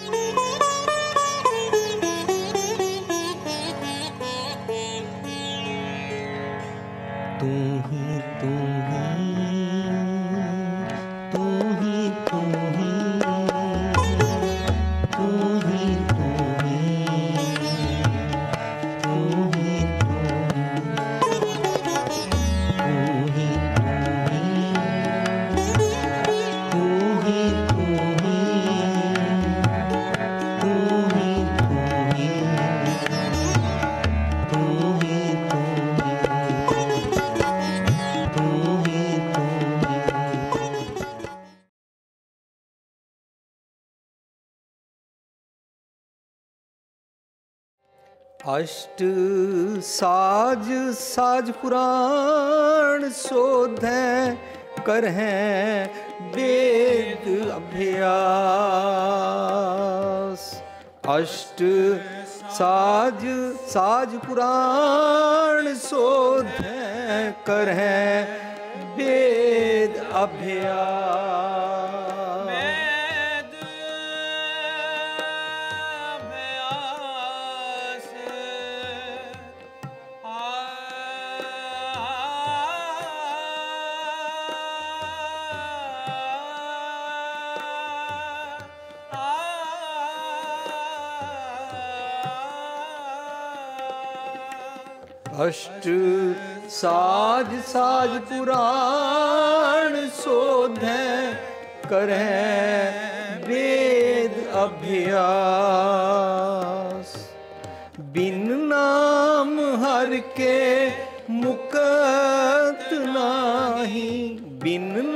Bye. ਅਸ਼ਟ ਸਾਜ ਸਾਜ ਪੁਰਾਣ ਸੋਧੈ ਕਰਹਿ ਵੇਦ ਅਭਿਆਸ ਅਸ਼ਟ ਸਾਜ ਸਾਜ ਪੁਰਾਣ ਸੋਧੈ ਕਰਹਿ ਵੇਦ ਅਭਿਆਸ ਅਸ਼ਟ ਸਾਜ ਸਾਜ ਪੁਰਾਣ ਸੋਧੈ ਕਰੈ ਵੇਦ ਅਭਿਆਸ। ਬਿਨ ਨਾਮ ਹਰ ਕੇ ਮੁਕਤ ਨਾਹੀ, ਬਿਨ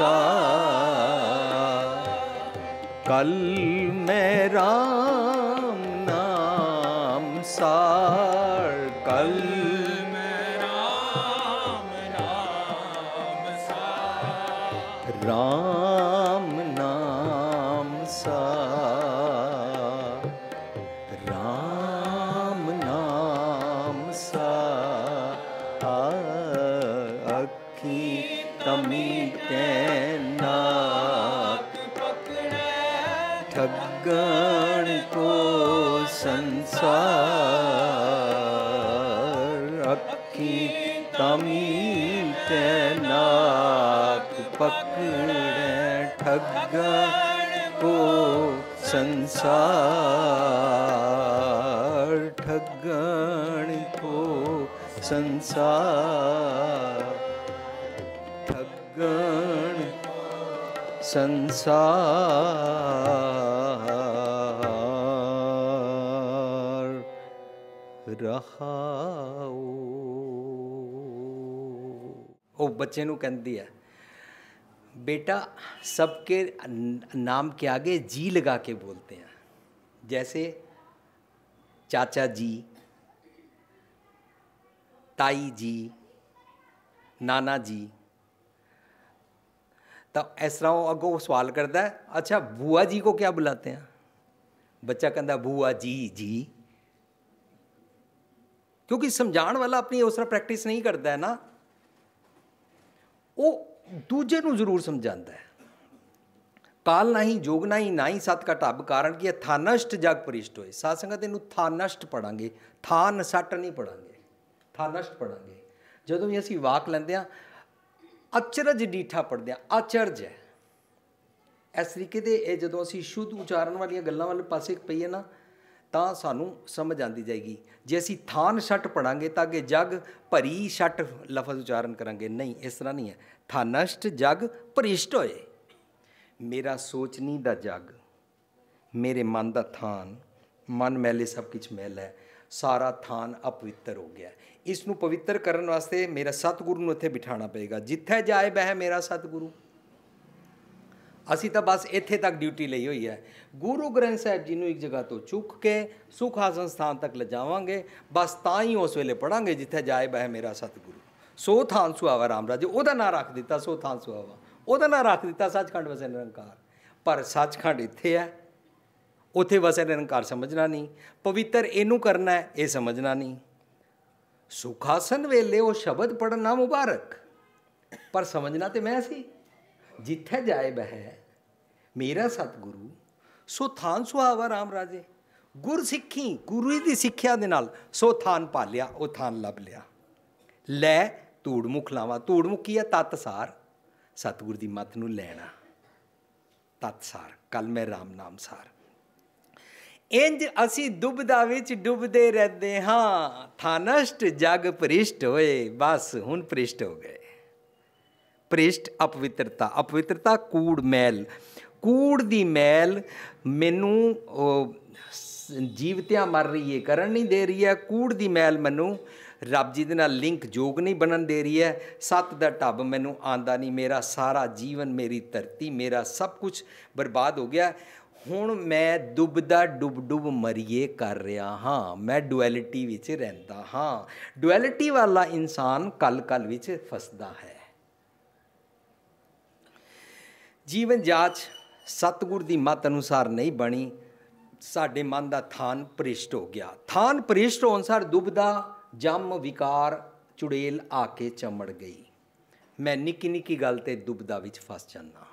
ਸੰਸਾਰ ਕਲ ਪਕੜੈ ਠੱਗਣ ਕੋ ਸੰਸਾਰ ਠੱਗਣ ਕੋ ਸੰਸਾਰ ਠੱਗਣ ਸੰਸਾਰ ਰਹਾਉ ਉਹ ਬੱਚੇ ਨੂੰ ਕਹਿੰਦੀ ਹੈ बेटा, सबके नाम के आगे जी लगा के बोलते हैं। जैसे चाचा जी, ताई जी, नाना जी। तो इस तरह अगो सवाल करता है अच्छा बुआ जी को क्या बुलाते हैं? बच्चा कहता बुआ जी जी। क्योंकि समझाने वाला अपनी उस तरह प्रैक्टिस नहीं करता है ना। वो ਦੂਜੇ ਨੂੰ ਜ਼ਰੂਰ ਸਮਝਾਉਂਦਾ ਹੈ। ਕਾਲ ਨਹੀਂ ਜੋਗ ਨਹੀਂ ਨਾਹੀ ਸਤ ਕਾ ਢੱਬ, ਕਾਰਨ ਕੀ ਥਾਨਸ਼ਟ ਜਗ ਪਰਿਸ਼ਟ ਹੋਏ। ਸਾਧ ਸੰਗਤ ਇਹਨੂੰ ਥਾਨਸ਼ਟ ਪੜਾਂਗੇ। ਥਾਨ ਸੱਟ ਨਹੀਂ ਪੜਾਂਗੇ। ਥਾਨਸ਼ਟ ਪੜਾਂਗੇ। ਜਦੋਂ ਵੀ ਅਸੀਂ ਵਾਕ ਲੈਂਦੇ ਆ ਅਚਰਜ ਡੀਠਾ ਪੜਦੇ ਆ ਅਚਰਜ ਹੈ। ਇਸ ਤਰੀਕੇ ਦੇ ਇਹ ਜਦੋਂ ਅਸੀਂ ਸ਼ੁੱਧ ਉਚਾਰਨ ਵਾਲੀਆਂ ਗੱਲਾਂ ਵਾਲੇ ਪਾਸੇ ਪਈਏ ਨਾ ਤਾਂ ਸਾਨੂੰ ਸਮਝ ਆਂਦੀ ਜਾਏਗੀ। ਜੇ ਅਸੀਂ ਥਾਨ ਛੱਟ ਪੜਾਂਗੇ ਤਾਂ ਅੱਗੇ ਜਗ ਭਰੀ ਛੱਟ ਲਫ਼ਜ਼ ਉਚਾਰਨ ਕਰਾਂਗੇ। ਨਹੀਂ, ਇਸ ਤਰ੍ਹਾਂ ਨਹੀਂ ਹੈ। ਥਾਨਸ਼ਟ ਜਗ ਭ੍ਰਿਸ਼ਟ ਹੋਏ। ਮੇਰਾ ਸੋਚਣੀ ਦਾ ਜਗ, ਮੇਰੇ ਮਨ ਦਾ ਥਾਨ, ਮਨ ਮੈਲੇ ਸਭ ਕੁਝ ਮੈਲ ਹੈ, ਸਾਰਾ ਥਾਨ ਅਪਵਿੱਤਰ ਹੋ ਗਿਆ। ਇਸ ਨੂੰ ਪਵਿੱਤਰ ਕਰਨ ਵਾਸਤੇ ਮੇਰਾ ਸਤਿਗੁਰੂ ਨੂੰ ਇੱਥੇ ਬਿਠਾਣਾ ਪਏਗਾ। ਜਿੱਥੇ ਜਾਏ ਬਹਿ ਮੇਰਾ ਸਤਿਗੁਰੂ। ਅਸੀਂ ਤਾਂ ਬਸ ਇੱਥੇ ਤੱਕ ਡਿਊਟੀ ਲਈ ਹੋਈ ਹੈ। ਗੁਰੂ ਗ੍ਰੰਥ ਸਾਹਿਬ ਜੀ ਨੂੰ ਇੱਕ ਜਗ੍ਹਾ ਤੋਂ ਚੁੱਕ ਕੇ ਸੁਖ ਆਸਨ ਸਥਾਨ ਤੱਕ ਲਿਜਾਵਾਂਗੇ। ਬਸ ਤਾਂ ਹੀ ਉਸ ਵੇਲੇ ਪੜਾਂਗੇ ਜਿੱਥੇ ਜਾਇਬ ਹੈ ਮੇਰਾ ਸਤਿਗੁਰੂ। ਸੋ ਥਾਨ ਸੁਹਾਵਾ ਰਾਮ ਰਾਜੇ, ਉਹਦਾ ਨਾਂ ਰੱਖ ਦਿੱਤਾ, ਸੋ ਥਾਨ ਸੁਹਾਵਾ ਉਹਦਾ ਨਾਂ ਰੱਖ ਦਿੱਤਾ ਸੱਚਖੰਡ ਵਸੇ ਨਿਰੰਕਾਰ। ਪਰ ਸੱਚਖੰਡ ਇੱਥੇ ਹੈ। ਉਥੇ ਵਸੇ ਨਿਰੰਕਾਰ ਸਮਝਣਾ ਨਹੀਂ। ਪਵਿੱਤਰ ਇਹਨੂੰ ਕਰਨਾ ਹੈ, ਇਹ ਸਮਝਣਾ ਨਹੀਂ। ਸੁਖਾਸਨ ਵੇਲੇ ਉਹ ਸ਼ਬਦ ਪੜਨਾ ਮੁਬਾਰਕ। ਪਰ ਸਮਝਣਾ ਤੇ ਮੈਂ ਸੀ। ਜਿੱਥੇ ਜਾਇਬ ਹੈ ਮੇਰਾ ਸਤਿਗੁਰੂ, ਸੋ ਥਾਨ ਸੁਹਾਵਾ ਰਾਮ ਰਾਜੇ। ਗੁਰ ਸਿੱਖੀ, ਗੁਰੂ ਦੀ ਸਿੱਖਿਆ ਦੇ ਨਾਲ ਸੋ ਥਾਨ ਪਾਲਿਆ, ਉਹ ਥਾਨ ਲੱਭ ਲਿਆ। ਲੈ ਧੂੜ ਮੁਖ ਲਾਵਾ, ਧੂੜ ਮੁਖੀ ਹੈ? ਤਤ ਸਾਰ। ਸਤਿਗੁਰ ਦੀ ਮਤ ਨੂੰ ਲੈਣਾ। ਤਤ ਸਾਰ, ਕਲ ਮੈਂ ਰਾਮ ਨਾਮ ਸਾਰ। ਇੰਜ ਅਸੀਂ ਦੁਬਦਾ ਵਿੱਚ ਡੁੱਬਦੇ ਰਹਿੰਦੇ ਹਾਂ। ਥਾਨਸ਼ਟ ਜਗ ਪ੍ਰਿਸ਼ਟ ਹੋਏ, ਬਸ ਹੁਣ ਪ੍ਰਿਸ਼ਟ ਹੋ ਗਏ। ਪ੍ਰਿਸ਼ਟ ਅਪਵਿੱਤਰਤਾ ਅਪਵਿੱਤਰਤਾ ਕੂੜ ਮੈਲ। ਕੂੜ ਦੀ ਮੈਲ ਮੈਨੂੰ ਜੀਵਤਿਆਂ ਮਰ ਰਹੀ ਹੈ ਕਰਨ ਨਹੀਂ ਦੇ ਰਹੀ ਹੈ ਕੂੜ ਦੀ ਮੈਲ ਮੈਨੂੰ ਰੱਬ ਜੀ ਦੇ ਨਾਲ ਲਿੰਕ ਜੋਗ ਨਹੀਂ ਬਣਨ ਦੇ ਰਹੀ ਹੈ ਸੱਤ ਦਾ ਢੱਬ ਮੈਨੂੰ ਆਂਦਾ ਨਹੀਂ। ਮੇਰਾ ਸਾਰਾ ਜੀਵਨ ਮੇਰੀ ਧਰਤੀ, ਮੇਰਾ ਸਭ ਕੁਝ ਬਰਬਾਦ ਹੋ ਗਿਆ। ਹੁਣ ਮੈਂ ਡੁੱਬਦਾ ਡੁੱਬ ਡੁੱਬ ਮਰੀਏ ਕਰ ਰਿਹਾ ਹਾਂ। ਮੈਂ ਡੁਐਲਿਟੀ ਵਿੱਚ ਰਹਿੰਦਾ ਹਾਂ। ਡੁਐਲਿਟੀ ਵਾਲਾ ਇਨਸਾਨ ਕਲ ਕਲ ਵਿੱਚ ਫਸਦਾ ਹੈ। ਜੀਵਨ ਜਾਚ ਸਤਗੁਰ ਦੀ ਮਤ ਅਨੁਸਾਰ ਨਹੀਂ ਬਣੀ ਸਾਡੇ ਮਨ ਦਾ ਥਾਨ ਪ੍ਰਿਸ਼ਟ ਹੋ ਗਿਆ ਥਾਨ ਪ੍ਰਿਸ਼ਟ ਹੋਣ ਸਾਰ ਦੁਬਦਾ ਜੰਮ ਵਿਕਾਰ ਚੁੜੇਲ ਆ ਕੇ ਚਮੜ ਗਈ ਮੈਂ ਨਿੱਕੀ ਨਿੱਕੀ ਗੱਲ ਤੇ ਦੁਬਦਾ ਵਿੱਚ ਫਸ ਜਾਂਦਾ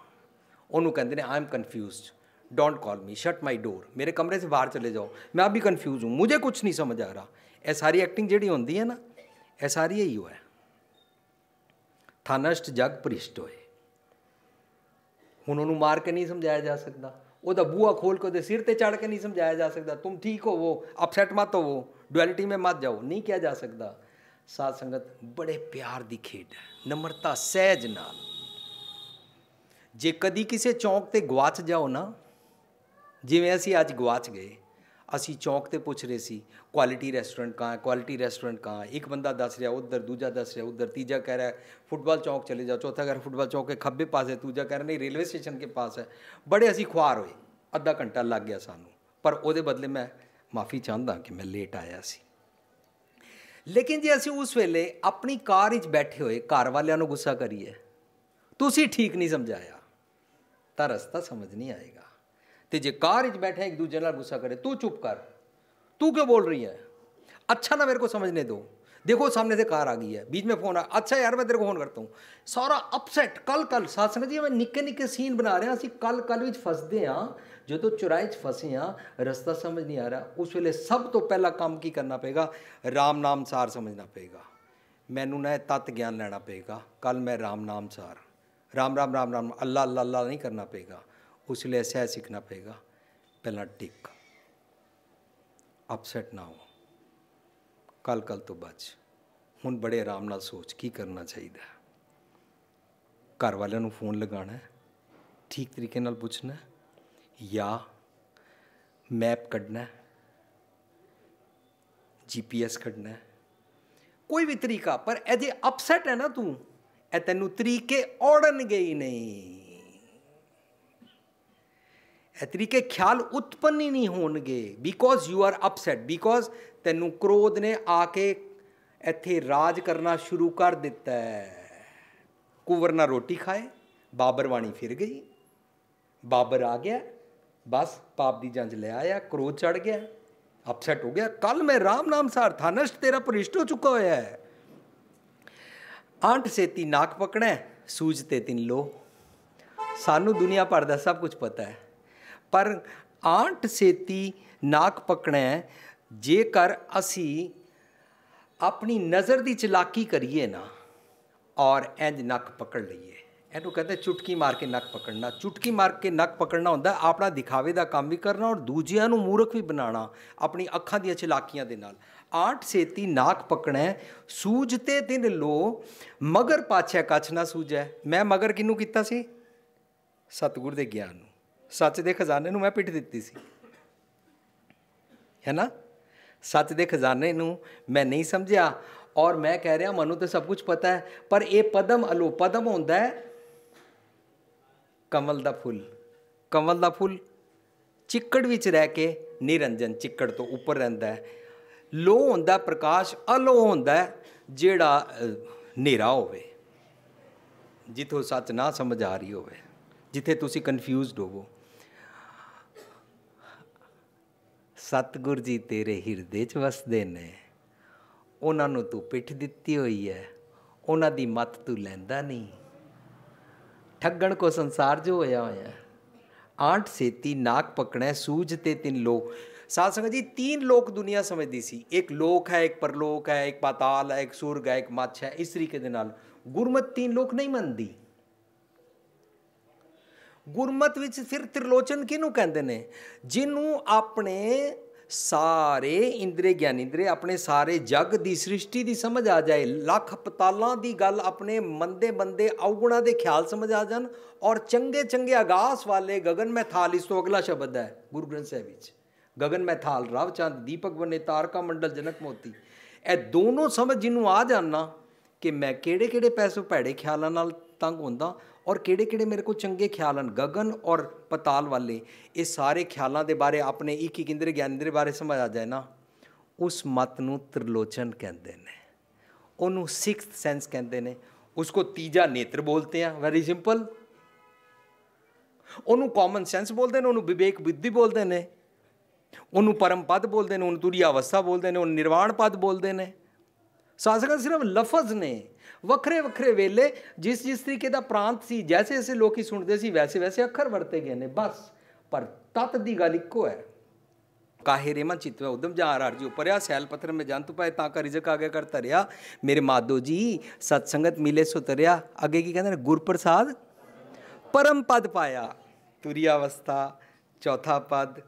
ਉਹਨੂੰ ਕਹਿੰਦੇ ਨੇ I am confused don't call me shut my door मेरे कमरे से बाहर चले जाओ मैं अभी कंफ्यूज हूँ मुझे कुछ नहीं समझ आ रहा ਇਹ ਸਾਰੀ ਐਕਟਿੰਗ ਜਿਹੜੀ ਹੁੰਦੀ ਹੈ ਨਾ ਇਹ ਸਾਰੀ ਹੀ ਹੋਇਆ ਥਾਨਸ਼ਟ ਜਗ ਪ੍ਰਿਸ਼ਟ ਹੋਏ ਹੁਣ ਉਹਨੂੰ ਮਾਰ ਕੇ ਨਹੀਂ ਸਮਝਾਇਆ ਜਾ ਸਕਦਾ। ਉਹਦਾ ਬੂਹਾ ਖੋਲ ਕੇ ਉਹਦੇ ਸਿਰ ਤੇ ਚੜ ਕੇ ਨਹੀਂ ਸਮਝਾਇਆ ਜਾ ਸਕਦਾ। ਤੂੰ ਠੀਕ ਹੋ ਵੋ ਅਪਸੈਟ ਮਤ ਹੋ ਵੋ ਡੁਐਲਿਟੀ ਮੇ ਮਤ ਜਾਓ, ਨਹੀਂ ਕਿਹਾ ਜਾ ਸਕਦਾ। ਸਾਧ ਸੰਗਤ, ਬੜੇ ਪਿਆਰ ਦੀ ਖੇਡ ਹੈ। ਨਮਰਤਾ, ਸਹਿਜ ਨਾਲ। ਜੇ ਕਦੀ ਕਿਸੇ ਚੌਂਕ ਤੇ ਗਵਾਚ ਜਾਓ ਨਾ, ਜਿਵੇਂ ਅਸੀਂ ਅੱਜ ਗਵਾਚ ਗਏ ਅਸੀਂ ਚੌਂਕ ਤੇ ਪੁੱਛ ਰਹੇ ਸੀ ਕੁਆਲਿਟੀ ਰੈਸਟੋਰੈਂਟ ਕਹਾਂ ਹੈ ਕੁਆਲਿਟੀ ਰੈਸਟੋਰੈਂਟ ਕਹਾਂ? ਹੈ ਇੱਕ ਬੰਦਾ ਦੱਸ ਰਿਹਾ, ਉਧਰ ਦੂਜਾ ਦੱਸ ਰਿਹਾ, ਉਧਰ ਤੀਜਾ ਕਹਿ ਰਿਹਾ ਫੁੱਟਬਾਲ ਚੌਂਕ ਚਲੇ ਜਾਓ, ਚੌਥਾ ਕਹਿ ਰਿਹਾ ਫੁੱਟਬਾਲ ਚੌਂਕ ਕੇ ਖੱਬੇ ਪਾਸੇ ਦੂਜਾ ਕਹਿ ਰਿਹਾ, ਨਹੀਂ ਰੇਲਵੇ ਸਟੇਸ਼ਨ ਕੇ ਪਾਸ ਹੈ। ਬੜੇ ਅਸੀਂ ਖੁਆਰ ਹੋਏ, ਅੱਧਾ ਘੰਟਾ ਲੱਗ ਗਿਆ ਸਾਨੂੰ। ਪਰ ਉਹਦੇ ਬਦਲੇ ਮੈਂ ਮਾਫੀ ਚਾਹੁੰਦਾ ਕਿ ਮੈਂ ਲੇਟ ਆਇਆ ਸੀ। ਲੇਕਿਨ ਜੇ ਅਸੀਂ ਉਸ ਵੇਲੇ ਆਪਣੀ ਕਾਰ ਵਿੱਚ ਬੈਠੇ ਹੋਏ ਘਰ ਵਾਲਿਆਂ ਨੂੰ ਗੁੱਸਾ ਕਰੀਏ, ਤੁਸੀਂ ਠੀਕ ਨਹੀਂ ਸਮਝਾਇਆ, ਤਾਂ ਰਸਤਾ ਸਮਝ ਨਹੀਂ ਆਏਗਾ। ਤੇ ਜੇ ਕਾਰ ਵਿੱਚ ਬੈਠੇ ਇੱਕ ਦੂਜੇ ਨਾਲ ਗੁੱਸਾ करे तू चुप कर तू क्यों बोल रही है अच्छा ना मेरे को समझने दो देखो सामने से कार आ गई है बीच में फोन आ अच्छा यार मैं तेरे को फोन करता हूँ ਸਾਰਾ ਅਪਸੈਟ ਕੱਲ ਕੱਲ ਸਾਧ ਸੰਗਤ ਜੀ ਮੈਂ ਨਿੱਕੇ ਨਿੱਕੇ ਸੀਨ ਬਣਾ ਰਿਹਾ ਅਸੀਂ ਕੱਲ ਕੱਲ ਵਿੱਚ ਫਸਦੇ ਆ ਜਦੋਂ ਚੁਰਾਏ 'ਚ ਫਸੇ ਆ ਰਸਤਾ ਸਮਝ ਨਹੀਂ ਆ ਰਿਹਾ ਉਸ ਵੇਲੇ ਸਭ ਤੋਂ ਪਹਿਲਾ ਕੰਮ ਕੀ ਕਰਨਾ ਪਏਗਾ ਰਾਮ ਨਾਮ ਸਾਰ ਸਮਝਣਾ ਪਏਗਾ ਮੈਨੂੰ ਨਾ ਤਤ ਗਿਆਨ ਲੈਣਾ ਪਏਗਾ ਕੱਲ ਮੈਂ ਰਾਮ ਨਾਮ ਸਾਰ ਰਾਮ ਰਾਮ ਰਾਮ ਰਾਮ ਅੱਲਾ ਅੱਲਾ ਅੱਲਾ ਨਹੀਂ ਕਰਨਾ ਪਏਗਾ ਉਸ ਲਈ ਐਸਾ ਸਿੱਖਣਾ ਪਏਗਾ ਪਹਿਲਾਂ ਟਿਕ ਅਪਸੈਟ ਨਾ ਹੋ ਕੱਲ ਕੱਲ ਤੋਂ ਬਚ ਹੁਣ ਬੜੇ ਆਰਾਮ ਨਾਲ ਸੋਚ ਕੀ ਕਰਨਾ ਚਾਹੀਦਾ ਘਰ ਵਾਲਿਆਂ ਨੂੰ ਫੋਨ ਲਗਾਉਣਾ ਠੀਕ ਤਰੀਕੇ ਨਾਲ ਪੁੱਛਣਾ ਜਾਂ ਮੈਪ ਕੱਢਣਾ ਜੀਪੀਐਸ ਕੱਢਣਾ ਕੋਈ ਵੀ ਤਰੀਕਾ ਪਰ ਇਹ ਜੇ ਅਪਸੈਟ ਹੈ ਨਾ ਤੂੰ ਇਹ ਤੈਨੂੰ ਤਰੀਕੇ ਔੜਨਗੇ ਹੀ ਨਹੀਂ ਤਰੀਕੇ ਖਿਆਲ ਉਤਪੰਨ ਹੀ ਨਹੀਂ ਹੋਣਗੇ। Because you are upset because ਤੈਨੂੰ ਕ੍ਰੋਧ ਨੇ ਆ ਕੇ ਇੱਥੇ ਰਾਜ ਕਰਨਾ ਸ਼ੁਰੂ ਕਰ ਦਿੱਤਾ ਹੈ। ਕੁਵਰ ਨਾ ਰੋਟੀ ਖਾਏ, ਬਾਬਰ ਵਾਣੀ ਫਿਰ ਗਈ। ਬਾਬਰ ਆ ਗਿਆ, ਬਸ ਪਾਪ ਦੀ ਜੰਜ ਲੈ ਆਇਆ, ਕ੍ਰੋਧ ਚੜ ਗਿਆ ਅਪਸੈਟ ਹੋ ਗਿਆ। ਕੱਲ ਮੈਂ ਰਾਮ ਨਾਮ ਸਾਰ ਥਾਨਸ਼ ਤੇਰਾ ਪ੍ਰਿਸ਼ਟ ਹੋ ਚੁੱਕਾ ਹੋਇਆ ਹੈ। ਆਂਟ ਸੇਤੀ ਨਾਕ ਪਕੜੈ, ਸੂਝ ਤੇ ਤਿੰਨ ਲੋ ਸਾਨੂੰ ਦੁਨੀਆ ਭਰ ਦਾ ਸਭ ਕੁਝ ਪਤਾ ਹੈ। ਪਰ ਆਂਟ ਸੇਤੀ ਨਾਕ ਪਕੜੈ, ਜੇਕਰ ਅਸੀਂ ਆਪਣੀ ਨਜ਼ਰ ਦੀ ਚਲਾਕੀ ਕਰੀਏ ਨਾ, ਔਰ ਇੰਜ ਨੱਕ ਪਕੜ ਲਈਏ। ਇਹਨੂੰ ਕਹਿੰਦੇ ਚੁਟਕੀ ਮਾਰ ਕੇ ਨੱਕ ਪਕੜਨਾ। ਚੁਟਕੀ ਮਾਰ ਕੇ ਨੱਕ ਪਕੜਨਾ ਹੁੰਦਾ, ਆਪਣਾ ਦਿਖਾਵੇ ਦਾ ਕੰਮ ਵੀ ਕਰਨਾ ਔਰ ਦੂਜਿਆਂ ਨੂੰ ਮੂਰਖ ਵੀ ਬਣਾਉਣਾ ਆਪਣੀ ਅੱਖਾਂ ਦੀਆਂ ਚਲਾਕੀਆਂ ਦੇ ਨਾਲ। ਆਠ ਸੇਤੀ ਨਾਕ ਪਕਣਾ ਸੂਝਤੇ ਦਿਨ ਲੋ, ਮਗਰ ਪਾਛੈ ਕੱਛ ਨਾ ਸੂਝੈ ਮੈਂ ਮਗਰ ਕਿਨੂੰ ਕੀਤਾ ਸੀ? ਸਤਿਗੁਰ ਦੇ ਗਿਆਨ ਨੂੰ। ਸੱਚ ਦੇ ਖਜ਼ਾਨੇ ਨੂੰ ਮੈਂ ਪਿੱਟ ਦਿੱਤੀ ਸੀ। ਹੈ ਨਾ? ਸੱਚ ਦੇ ਖਜ਼ਾਨੇ ਨੂੰ ਮੈਂ ਨਹੀਂ ਸਮਝਿਆ ਔਰ ਮੈਂ ਕਹਿ ਰਿਹਾ, ਮੈਨੂੰ ਤੇ ਸਭ ਕੁਝ ਪਤਾ ਹੈ, ਪਰ ਇਹ ਪਦਮ ਅਲੋ, ਪਦਮ ਹੁੰਦਾ ਹੈ ਕਮਲ ਦਾ ਫੁੱਲ। ਕਮਲ ਦਾ ਫੁੱਲ ਚਿੱਕੜ ਵਿੱਚ ਰਹਿ ਕੇ ਨਿਰੰਜਨ ਚਿੱਕੜ ਤੋਂ ਉੱਪਰ ਰਹਿੰਦਾ ਹੈ। ਲੋ ਹੁੰਦਾ, ਪ੍ਰਕਾਸ਼ ਅਲੋ ਹੁੰਦਾ ਜਿਹੜਾ ਹਨੇਰਾ ਹੋਵੇ, ਜਿੱਥੋਂ ਸੱਚ ਨਾ ਸਮਝ ਆ ਰਹੀ ਹੋਵੇ, ਜਿੱਥੇ ਤੁਸੀਂ ਕਨਫਿਊਜ਼ਡ ਹੋਵੋ। ਸਤਗੁਰ ਜੀ ਤੇਰੇ ਹਿਰਦੇ 'ਚ ਵਸਦੇ ਨੇ ਉਹਨਾਂ ਨੂੰ ਤੂੰ ਪਿੱਠ ਦਿੱਤੀ ਹੋਈ ਹੈ ਉਹਨਾਂ ਦੀ ਮਤ ਤੂੰ ਲੈਂਦਾ ਨਹੀਂ ਠੱਗਣ ਕੋ ਸੰਸਾਰ ਜੋ ਹੋਇਆ ਹੋਇਆ ਆਂਟ ਸੇਤੀ ਨਾਕ ਪਕੜੈ ਸੂਝ ਤੇ ਤਿੰਨ ਲੋਕ ਸਾਧ ਸੰਗਤ ਜੀ तीन ਲੋਕ ਦੁਨੀਆ ਸਮਝਦੀ ਸੀ ਇੱਕ ਲੋਕ ਹੈ ਇੱਕ ਪਰਲੋਕ ਹੈ ਇੱਕ ਪਾਤਾਲ ਹੈ ਇੱਕ ਸੁਰਗ ਹੈ ਇੱਕ ਮੱਛ ਹੈ ਇਸ ਤਰੀਕੇ ਦੇ ਨਾਲ ਗੁਰਮਤ तीन ਲੋਕ ਨਹੀਂ ਮੰਨਦੀ ਗੁਰਮਤ ਵਿੱਚ ਫਿਰ ਤ੍ਰਿਲੋਚਨ ਕਿਹਨੂੰ ਕਹਿੰਦੇ ਨੇ? ਜਿਹਨੂੰ ਆਪਣੇ ਸਾਰੇ ਇੰਦਰੀ ਗਿਆਨਿੰਦਰੇ ਆਪਣੇ ਸਾਰੇ ਜਗ ਦੀ ਸ੍ਰਿਸ਼ਟੀ ਦੀ ਸਮਝ ਆ ਜਾਏ, ਲੱਖ ਪਤਾਲਾਂ ਦੀ ਗੱਲ ਆਪਣੇ ਮੰਦੇ ਮੰਦੇ ਔਗੁਣਾ ਦੇ ਖਿਆਲ ਸਮਝ ਆ ਜਾਣ ਔਰ ਚੰਗੇ ਚੰਗੇ ਆਗਾਸ ਵਾਲੇ ਗਗਨ ਮਹਿਥਾਲ ਇਸ ਤੋਂ ਅਗਲਾ ਸ਼ਬਦ ਹੈ ਗੁਰੂ ਗ੍ਰੰਥ ਸਾਹਿਬ ਵਿੱਚ। ਗਗਨ ਮਹਿਥਾਲ ਰਾਵ ਚੰਦ, ਦੀਪਕ ਬਨੇ ਤਾਰਕਾ ਮੰਡਲ, ਜਨਕ ਮੋਤੀ। ਇਹ ਦੋਨੋਂ ਸਮਝ ਜਿਹਨੂੰ ਆ ਜਾਣਾ ਕਿ ਮੈਂ ਕਿਹੜੇ ਕਿਹੜੇ ਪੈਸੇ ਭੈੜੇ ਖਿਆਲਾਂ ਨਾਲ ਤੰਗ ਹੁੰਦਾ ਔਰ ਕਿਹੜੇ ਕਿਹੜੇ ਮੇਰੇ ਕੋਲ ਚੰਗੇ ਖਿਆਲ ਹਨ? ਗगन ਔਰ ਪਤਾਲ ਵਾਲੇ। ਇਹ ਸਾਰੇ ਖਿਆਲਾਂ ਦੇ ਬਾਰੇ ਆਪਣੇ ਇੱਕ ਇੱਕ ਇੰਦਰ ਗਿਆਨ ਦੇ ਬਾਰੇ ਸਮਝ ਆ ਜਾਏ ਨਾ। ਉਸ ਮਤ ਨੂੰ ਤ੍ਰਿਲੋਚਨ ਕਹਿੰਦੇ ਨੇ। ਉਹਨੂੰ ਸਿਕਸਥ ਸੈਂਸ ਕਹਿੰਦੇ ਨੇ। ਉਸਕੋ ਤੀਜਾ ਨੇਤਰ ਬੋਲਤੇ ਆ। ਵੈਰੀ ਸਿੰਪਲ ਉਹਨੂੰ ਕਾਮਨ ਸੈਂਸ ਬੋਲਦੇ ਨੇ। ਉਹਨੂੰ ਵਿਵੇਕ ਬੁੱਧੀ ਬੋਲਦੇ ਨੇ। ਉਹਨੂੰ ਪਰਮ ਪਦ ਬੋਲਦੇ ਨੇ। ਉਹਨੂੰ ਤੁਰੀ ਅਵਸਥਾ ਬੋਲਦੇ ਨੇ। ਉਹਨੂੰ ਨਿਰਵਾਣ ਪਦ ਬੋਲਦੇ ਨੇ। ਸਾਸਕਾ ਸਿਰਫ ਲਫ਼ਜ਼ ਨੇ ਵੱਖਰੇ ਵੱਖਰੇ ਵੇਲੇ ਜਿਸ ਜਿਸ ਤਰੀਕੇ ਦਾ ਪ੍ਰਾਂਤ ਸੀ ਜੈਸੇ ਜੈਸੇ ਲੋਕੀ ਸੁਣਦੇ ਸੀ ਵੈਸੇ ਵੈਸੇ ਅੱਖਰ ਵਰਤੇ ਗਏ ਨੇ ਬਸ ਪਰ ਤਤ ਦੀ ਗੱਲ ਇੱਕੋ ਹੈ ਕਾਹੇ ਰੇ ਮਨ ਚਿਤਵੇ ਉਦਮ ਜਾ ਆਰ ਜੀ ਉਪਰਿਆ ਸੈਲ ਪੱਥਰ ਮੇ ਜੰਤ ਪਾਏ ਤਾਂ ਕਾ ਰਿਜਕ ਆਗੇ ਕਰ ਤਰਿਆ ਮੇਰੇ ਮਾਦੋ ਜੀ ਸਤ ਸੰਗਤ ਮਿਲੇ ਸੋ ਤਰਿਆ ਅੱਗੇ ਕੀ ਕਹਿੰਦੇ ਨੇ ਗੁਰ ਪ੍ਰਸਾਦ ਪਰਮ ਪਦ ਪਾਇਆ ਤੁਰੀ ਅਵਸਥਾ ਚੌਥਾ ਪਦ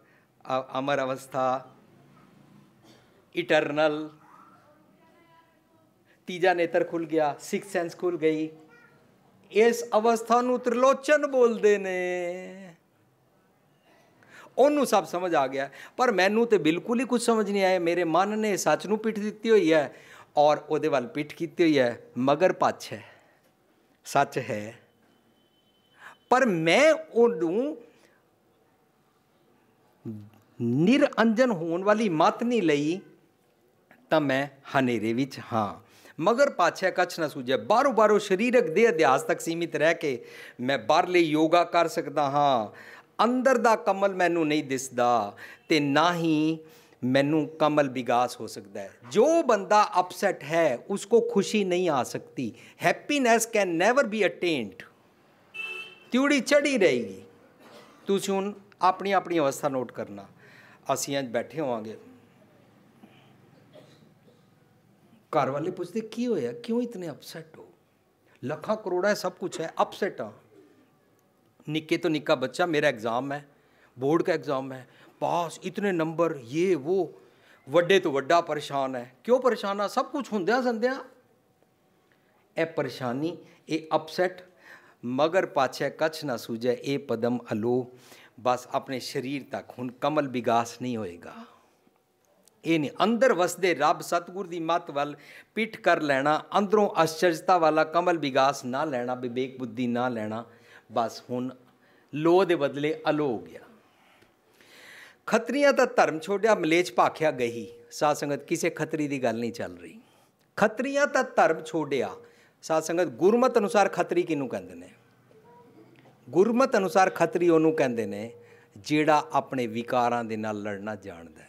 ਅਮਰ ਅਵਸਥਾ ਇਟਰਨਲ ਤੀਜਾ ਨੇਤਰ ਖੁੱਲ ਗਿਆ ਸਿਕਸ ਸੈਂਸ ਖੁੱਲ ਗਈ। ਇਸ ਅਵਸਥਾ ਨੂੰ ਤ੍ਰਿਲੋਚਨ ਬੋਲਦੇ ਨੇ। ਉਹਨੂੰ ਸਭ ਸਮਝ ਆ ਗਿਆ। ਪਰ ਮੈਨੂੰ ਤੇ ਬਿਲਕੁਲ ਹੀ ਕੁਝ ਸਮਝ ਨਹੀਂ ਆਇਆ। ਮੇਰੇ ਮਨ ਨੇ ਸੱਚ ਨੂੰ ਪਿੱਠ ਦਿੱਤੀ ਹੋਈ ਹੈ ਔਰ ਉਹਦੇ ਵੱਲ ਪਿੱਠ ਕੀਤੀ ਹੋਈ ਹੈ। ਮਗਰ ਪੱਛ ਹੈ। ਸੱਚ ਹੈ। ਪਰ ਮੈਂ ਉਹਨੂੰ ਨਿਰਅੰਜਨ ਹੋਣ ਵਾਲੀ ਮਤ ਨਹੀਂ ਲਈ, ਤਾਂ ਮੈਂ ਹਨੇਰੇ ਵਿੱਚ ਹਾਂ। ਮਗਰ ਪਾਛੇ ਕੱਛ ਨਾ ਸੂਝੇ। ਬਾਰੋ ਬਾਰੋ ਸਰੀਰਕ ਦੇ ਅਧਿਆਸ ਤੱਕ ਸੀਮਿਤ ਰਹਿ ਕੇ ਮੈਂ ਬਾਹਰਲੇ ਯੋਗਾ ਕਰ ਸਕਦਾ ਹਾਂ। ਅੰਦਰ ਦਾ ਕਮਲ ਮੈਨੂੰ ਨਹੀਂ ਦਿਸਦਾ ਤੇ ਨਾ ਹੀ ਮੈਨੂੰ ਕਮਲ ਵਿਗਾਸ ਹੋ ਸਕਦਾ ਹੈ। ਜੋ ਬੰਦਾ ਅਪਸੈਟ ਹੈ, ਉਸਕੋ ਖੁਸ਼ੀ ਨਹੀਂ ਆ ਸਕਤੀ happiness can never be attained ਤਿਉੜੀ ਚੜੀ ਰਹੇਗੀ। ਤੁਸੀਂ ਹੁਣ ਆਪਣੀ ਆਪਣੀ ਅਵਸਥਾ ਨੋਟ ਕਰਨਾ। ਅਸੀਂ ਅੱਜ ਬੈਠੇ ਹੋਵਾਂਗੇ। ਘਰ ਵਾਲੇ ਪੁੱਛਦੇ ਕੀ ਹੋਇਆ ਕਿਉਂ ਇਤਨੇ ਅਪਸੈਟ ਹੋ ਲੱਖਾਂ ਕਰੋੜਾ ਸਭ ਕੁਝ ਹੈ ਅਪਸੈਟ ਆ निक्के तो निक्का बच्चा मेरा एग्ज़ाम है बोर्ड का एग्ज़ाम है पास इतने नंबर ये वो ਵੱਡੇ ਤੋਂ ਵੱਡਾ ਪਰੇਸ਼ਾਨ ਹੈ ਕਿਉਂ ਪਰੇਸ਼ਾਨ ਆ ਸਭ ਕੁਝ ਹੁੰਦਿਆਂ ਸੰਦਿਆਂ ਇਹ ਪਰੇਸ਼ਾਨੀ ਇਹ ਅਪਸੈਟ ਮਗਰ ਪਾਛੇ ਕੱਛ ਨਾ ਸੂਝੇ ਇਹ ਪਦਮ ਅਲੋ ਬਸ ਆਪਣੇ ਸਰੀਰ ਤੱਕ ਹੁਣ ਕਮਲ ਵਿਗਾਸ ਨਹੀਂ ਹੋਏਗਾ ਇਹ ਨਹੀਂ, ਅੰਦਰ ਵਸਦੇ ਰੱਬ ਸਤਗੁਰ ਦੀ ਮੱਤ ਵੱਲ ਪਿੱਠ ਕਰ ਲੈਣਾ, ਅੰਦਰੋਂ ਅਸ਼ਚਰਜਤਾ ਵਾਲਾ ਕਮਲ ਵਿਗਾਸ ਨਾ ਲੈਣਾ, ਵਿਵੇਕ ਬੁੱਧੀ ਨਾ ਲੈਣਾ, ਬਸ ਹੁਣ ਲੋ ਦੇ ਬਦਲੇ ਅਲੋ ਹੋ ਗਿਆ। ਖੱਤਰੀਆਂ ਦਾ ਧਰਮ ਛੋੜਿਆ, ਮਲੇਚ ਭਾਖਿਆ ਗਈ ਸਾਧ ਸੰਗਤ, ਕਿਸੇ ਖੱਤਰੀ ਦੀ ਗੱਲ ਨਹੀਂ ਚੱਲ ਰਹੀ। ਖੱਤਰੀਆਂ ਦਾ ਧਰਮ ਛੋੜਿਆ, ਸਾਧ ਸੰਗਤ, ਗੁਰਮਤ ਅਨੁਸਾਰ ਖੱਤਰੀ ਕਿਹਨੂੰ ਕਹਿੰਦੇ ਨੇ? ਗੁਰਮਤ ਅਨੁਸਾਰ ਖੱਤਰੀ ਉਹਨੂੰ ਕਹਿੰਦੇ ਨੇ, ਜਿਹੜਾ ਆਪਣੇ ਵਿਕਾਰਾਂ ਦੇ ਨਾਲ ਲੜਨਾ ਜਾਣਦਾ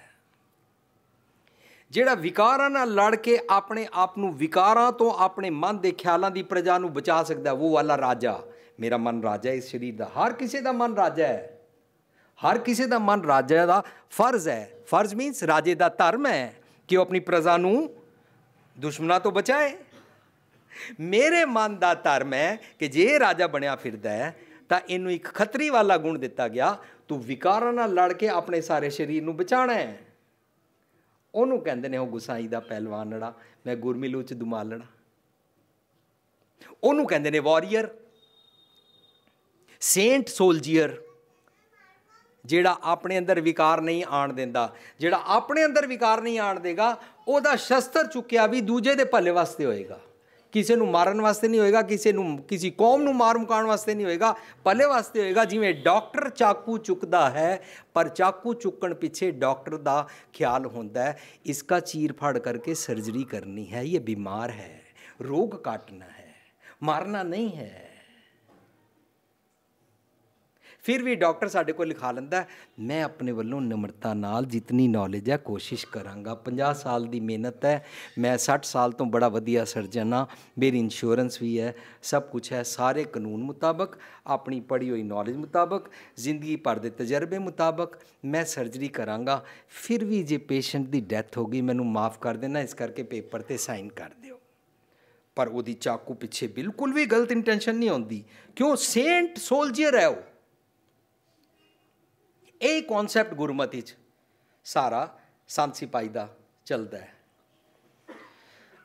ਜਿਹੜਾ ਵਿਕਾਰਾਂ ਨਾਲ ਲੜ ਕੇ ਆਪਣੇ ਆਪ ਨੂੰ ਵਿਕਾਰਾਂ ਤੋਂ ਆਪਣੇ ਮਨ ਦੇ ਖਿਆਲਾਂ ਦੀ ਪ੍ਰਜਾ ਨੂੰ ਬਚਾ ਸਕਦਾ ਉਹ ਵਾਲਾ ਰਾਜਾ। ਮੇਰਾ ਮਨ ਰਾਜਾ ਇਸ ਸਰੀਰ ਦਾ। ਹਰ ਕਿਸੇ ਦਾ ਮਨ ਰਾਜਾ ਹੈ। ਹਰ ਕਿਸੇ ਦਾ ਮਨ ਰਾਜਾ ਦਾ ਫਰਜ਼ ਹੈ। ਫਰਜ਼ ਮੀਨਸ ਰਾਜੇ ਦਾ ਧਰਮ ਹੈ ਕਿ ਉਹ ਆਪਣੀ ਪ੍ਰਜਾ ਨੂੰ ਦੁਸ਼ਮਣਾਂ ਤੋਂ ਬਚਾਏ। ਮੇਰੇ ਮਨ ਦਾ ਧਰਮ ਹੈ ਕਿ ਜੇ ਰਾਜਾ ਬਣਿਆ ਫਿਰਦਾ ਹੈ, ਤਾਂ ਇਹਨੂੰ ਇੱਕ ਖਤਰੀ ਵਾਲਾ ਗੁਣ ਦਿੱਤਾ ਗਿਆ। ਤੂੰ ਵਿਕਾਰਾਂ ਨਾਲ ਲੜ ਕੇ ਆਪਣੇ ਸਾਰੇ ਸਰੀਰ ਨੂੰ ਬਚਾਣਾ ਹੈ। ਉਹਨੂੰ ਕਹਿੰਦੇ ਨੇ ਉਹ ਗੁਸਾਈ ਦਾ ਪਹਿਲਵਾਨੜਾ ਮੈਂ ਗੁਰਮਿਲੂ ਚ ਦੁਮਾਲਣਾ ਉਹਨੂੰ ਕਹਿੰਦੇ ਨੇ ਵਾਰੀਅਰ, ਸੇਂਟ ਸੋਲਜੀਅਰ, ਜਿਹੜਾ ਆਪਣੇ ਅੰਦਰ ਵਿਕਾਰ ਨਹੀਂ ਆਣ ਦਿੰਦਾ, ਜਿਹੜਾ ਆਪਣੇ ਅੰਦਰ ਵਿਕਾਰ ਨਹੀਂ ਆਣ ਦੇਗਾ, ਉਹਦਾ ਸ਼ਸਤਰ ਚੁੱਕਿਆ ਵੀ ਦੂਜੇ ਦੇ ਭਲੇ ਵਾਸਤੇ ਹੋਏਗਾ। ਕਿਸੇ ਨੂੰ ਮਾਰਨ ਵਾਸਤੇ ਨਹੀਂ ਹੋਏਗਾ, ਕਿਸੇ ਨੂੰ, ਕਿਸੇ ਕੌਮ ਨੂੰ ਮਾਰ ਮੁਕਾਉਣ ਵਾਸਤੇ ਨਹੀਂ ਹੋਏਗਾ, ਭਲੇ ਵਾਸਤੇ ਹੋਏਗਾ, ਜਿਵੇਂ ਡਾਕਟਰ ਚਾਕੂ ਚੁੱਕਦਾ ਹੈ, ਪਰ ਚਾਕੂ ਚੁੱਕਣ ਪਿੱਛੇ ਡਾਕਟਰ ਦਾ ਖਿਆਲ ਹੁੰਦਾ ਹੈ, ਇਸਕਾ ਚੀਰ ਫਾੜ ਕਰਕੇ ਸਰਜਰੀ ਕਰਨੀ ਹੈ, ਇਹ ਬਿਮਾਰ ਹੈ, ਰੋਗ ਕਾਟਣਾ ਹੈ, ਮਾਰਨਾ ਨਹੀਂ ਹੈ। ਫਿਰ ਵੀ ਡਾਕਟਰ ਸਾਡੇ ਕੋਲ ਲਿਖਾ ਲੈਂਦਾ ਮੈਂ ਆਪਣੇ ਵੱਲੋਂ ਨਿਮਰਤਾ ਨਾਲ ਜਿੰਨੀ ਨੌਲੇਜ ਹੈ, ਕੋਸ਼ਿਸ਼ ਕਰਾਂਗਾ। 50 ਸਾਲ ਦੀ ਮਿਹਨਤ ਹੈ, ਮੈਂ 60 ਸਾਲ ਤੋਂ ਬੜਾ ਵਧੀਆ ਸਰਜਨ ਹਾਂ, ਮੇਰੀ ਇੰਸ਼ੋਰੈਂਸ ਵੀ ਹੈ, ਸਭ ਕੁਝ ਹੈ, ਸਾਰੇ ਕਾਨੂੰਨ ਮੁਤਾਬਕ, ਆਪਣੀ ਪੜ੍ਹੀ ਹੋਈ ਨੌਲੇਜ ਮੁਤਾਬਕ, ਜ਼ਿੰਦਗੀ ਭਰ ਦੇ ਤਜਰਬੇ ਮੁਤਾਬਕ ਮੈਂ ਸਰਜਰੀ ਕਰਾਂਗਾ। ਫਿਰ ਵੀ ਜੇ ਪੇਸ਼ੈਂਟ ਦੀ ਡੈਥ ਹੋ ਗਈ, ਮੈਨੂੰ ਮਾਫ ਕਰ ਦੇਣਾ, ਇਸ ਕਰਕੇ ਪੇਪਰ ਤੇ ਸਾਈਨ ਕਰ ਦਿਓ। ਪਰ ਉਹਦੀ ਚਾਕੂ ਪਿੱਛੇ ਬਿਲਕੁਲ ਵੀ ਗਲਤ ਇੰਟੈਂਸ਼ਨ ਨਹੀਂ ਹੁੰਦੀ ਕਿਉਂ? ਸੇਂਟ ਸੋਲਜੀਅਰ ਹੈ ਉਹ। ਇਹ ਕਨਸੈਪਟ ਗੁਰਮਤੀ ਚ ਸਾਰਾ ਸੰਤ ਸਿਪਾਈ ਦਾ ਚੱਲਦਾ ਹੈ।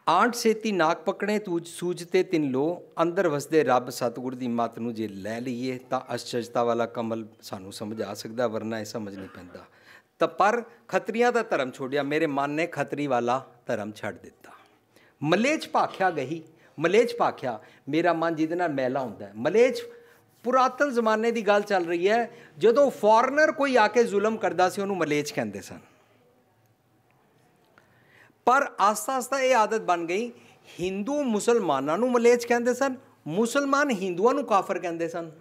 ਆਂਟ ਸੇਤੀ ਨਾਕ ਪਕੜੇ ਤੂਜ ਸੂਝਤੇ ਤਿੰਨ ਲੋ, ਅੰਦਰ ਵਸਦੇ ਰੱਬ ਸਤਿਗੁਰ ਦੀ ਮੱਤ ਨੂੰ ਜੇ ਲੈ ਲਈਏ ਤਾਂ ਅਸ਼ਚਰਤਾ ਵਾਲਾ ਕਮਲ ਸਾਨੂੰ ਸਮਝ ਆ ਸਕਦਾ, ਵਰਨਾ ਇਹ ਸਮਝ ਨਹੀਂ ਪੈਂਦਾ। ਤਾਂ ਪਰ ਖਤਰੀਆਂ ਦਾ ਧਰਮ ਛੋੜਿਆ, ਮੇਰੇ ਮਨ ਨੇ ਖਤਰੀ ਵਾਲਾ ਧਰਮ ਛੱਡ ਦਿੱਤਾ। ਮਲੇਚ ਭਾਖਿਆ ਗਈ ਮਲੇਚ ਭਾਖਿਆ, ਮੇਰਾ ਮਨ ਜਿਹਦੇ ਨਾਲ ਮੈਲਾ ਹੁੰਦਾ ਹੈ। ਮਲੇਚ ਪੁਰਾਤਨ ਜ਼ਮਾਨੇ ਦੀ ਗੱਲ ਚੱਲ ਰਹੀ ਹੈ, ਜਦੋਂ ਫੋਰਨਰ ਕੋਈ ਆ ਕੇ ਜ਼ੁਲਮ ਕਰਦਾ ਸੀ, ਉਹਨੂੰ ਮਲੇਚ ਕਹਿੰਦੇ ਸਨ। ਪਰ ਆਸਤਾ ਆਸਤਾ ਇਹ ਆਦਤ ਬਣ ਗਈ, ਹਿੰਦੂ ਮੁਸਲਮਾਨਾਂ ਨੂੰ ਮਲੇਚ ਕਹਿੰਦੇ ਸਨ, ਮੁਸਲਮਾਨ ਹਿੰਦੂਆਂ ਨੂੰ ਕਾਫਰ ਕਹਿੰਦੇ ਸਨ।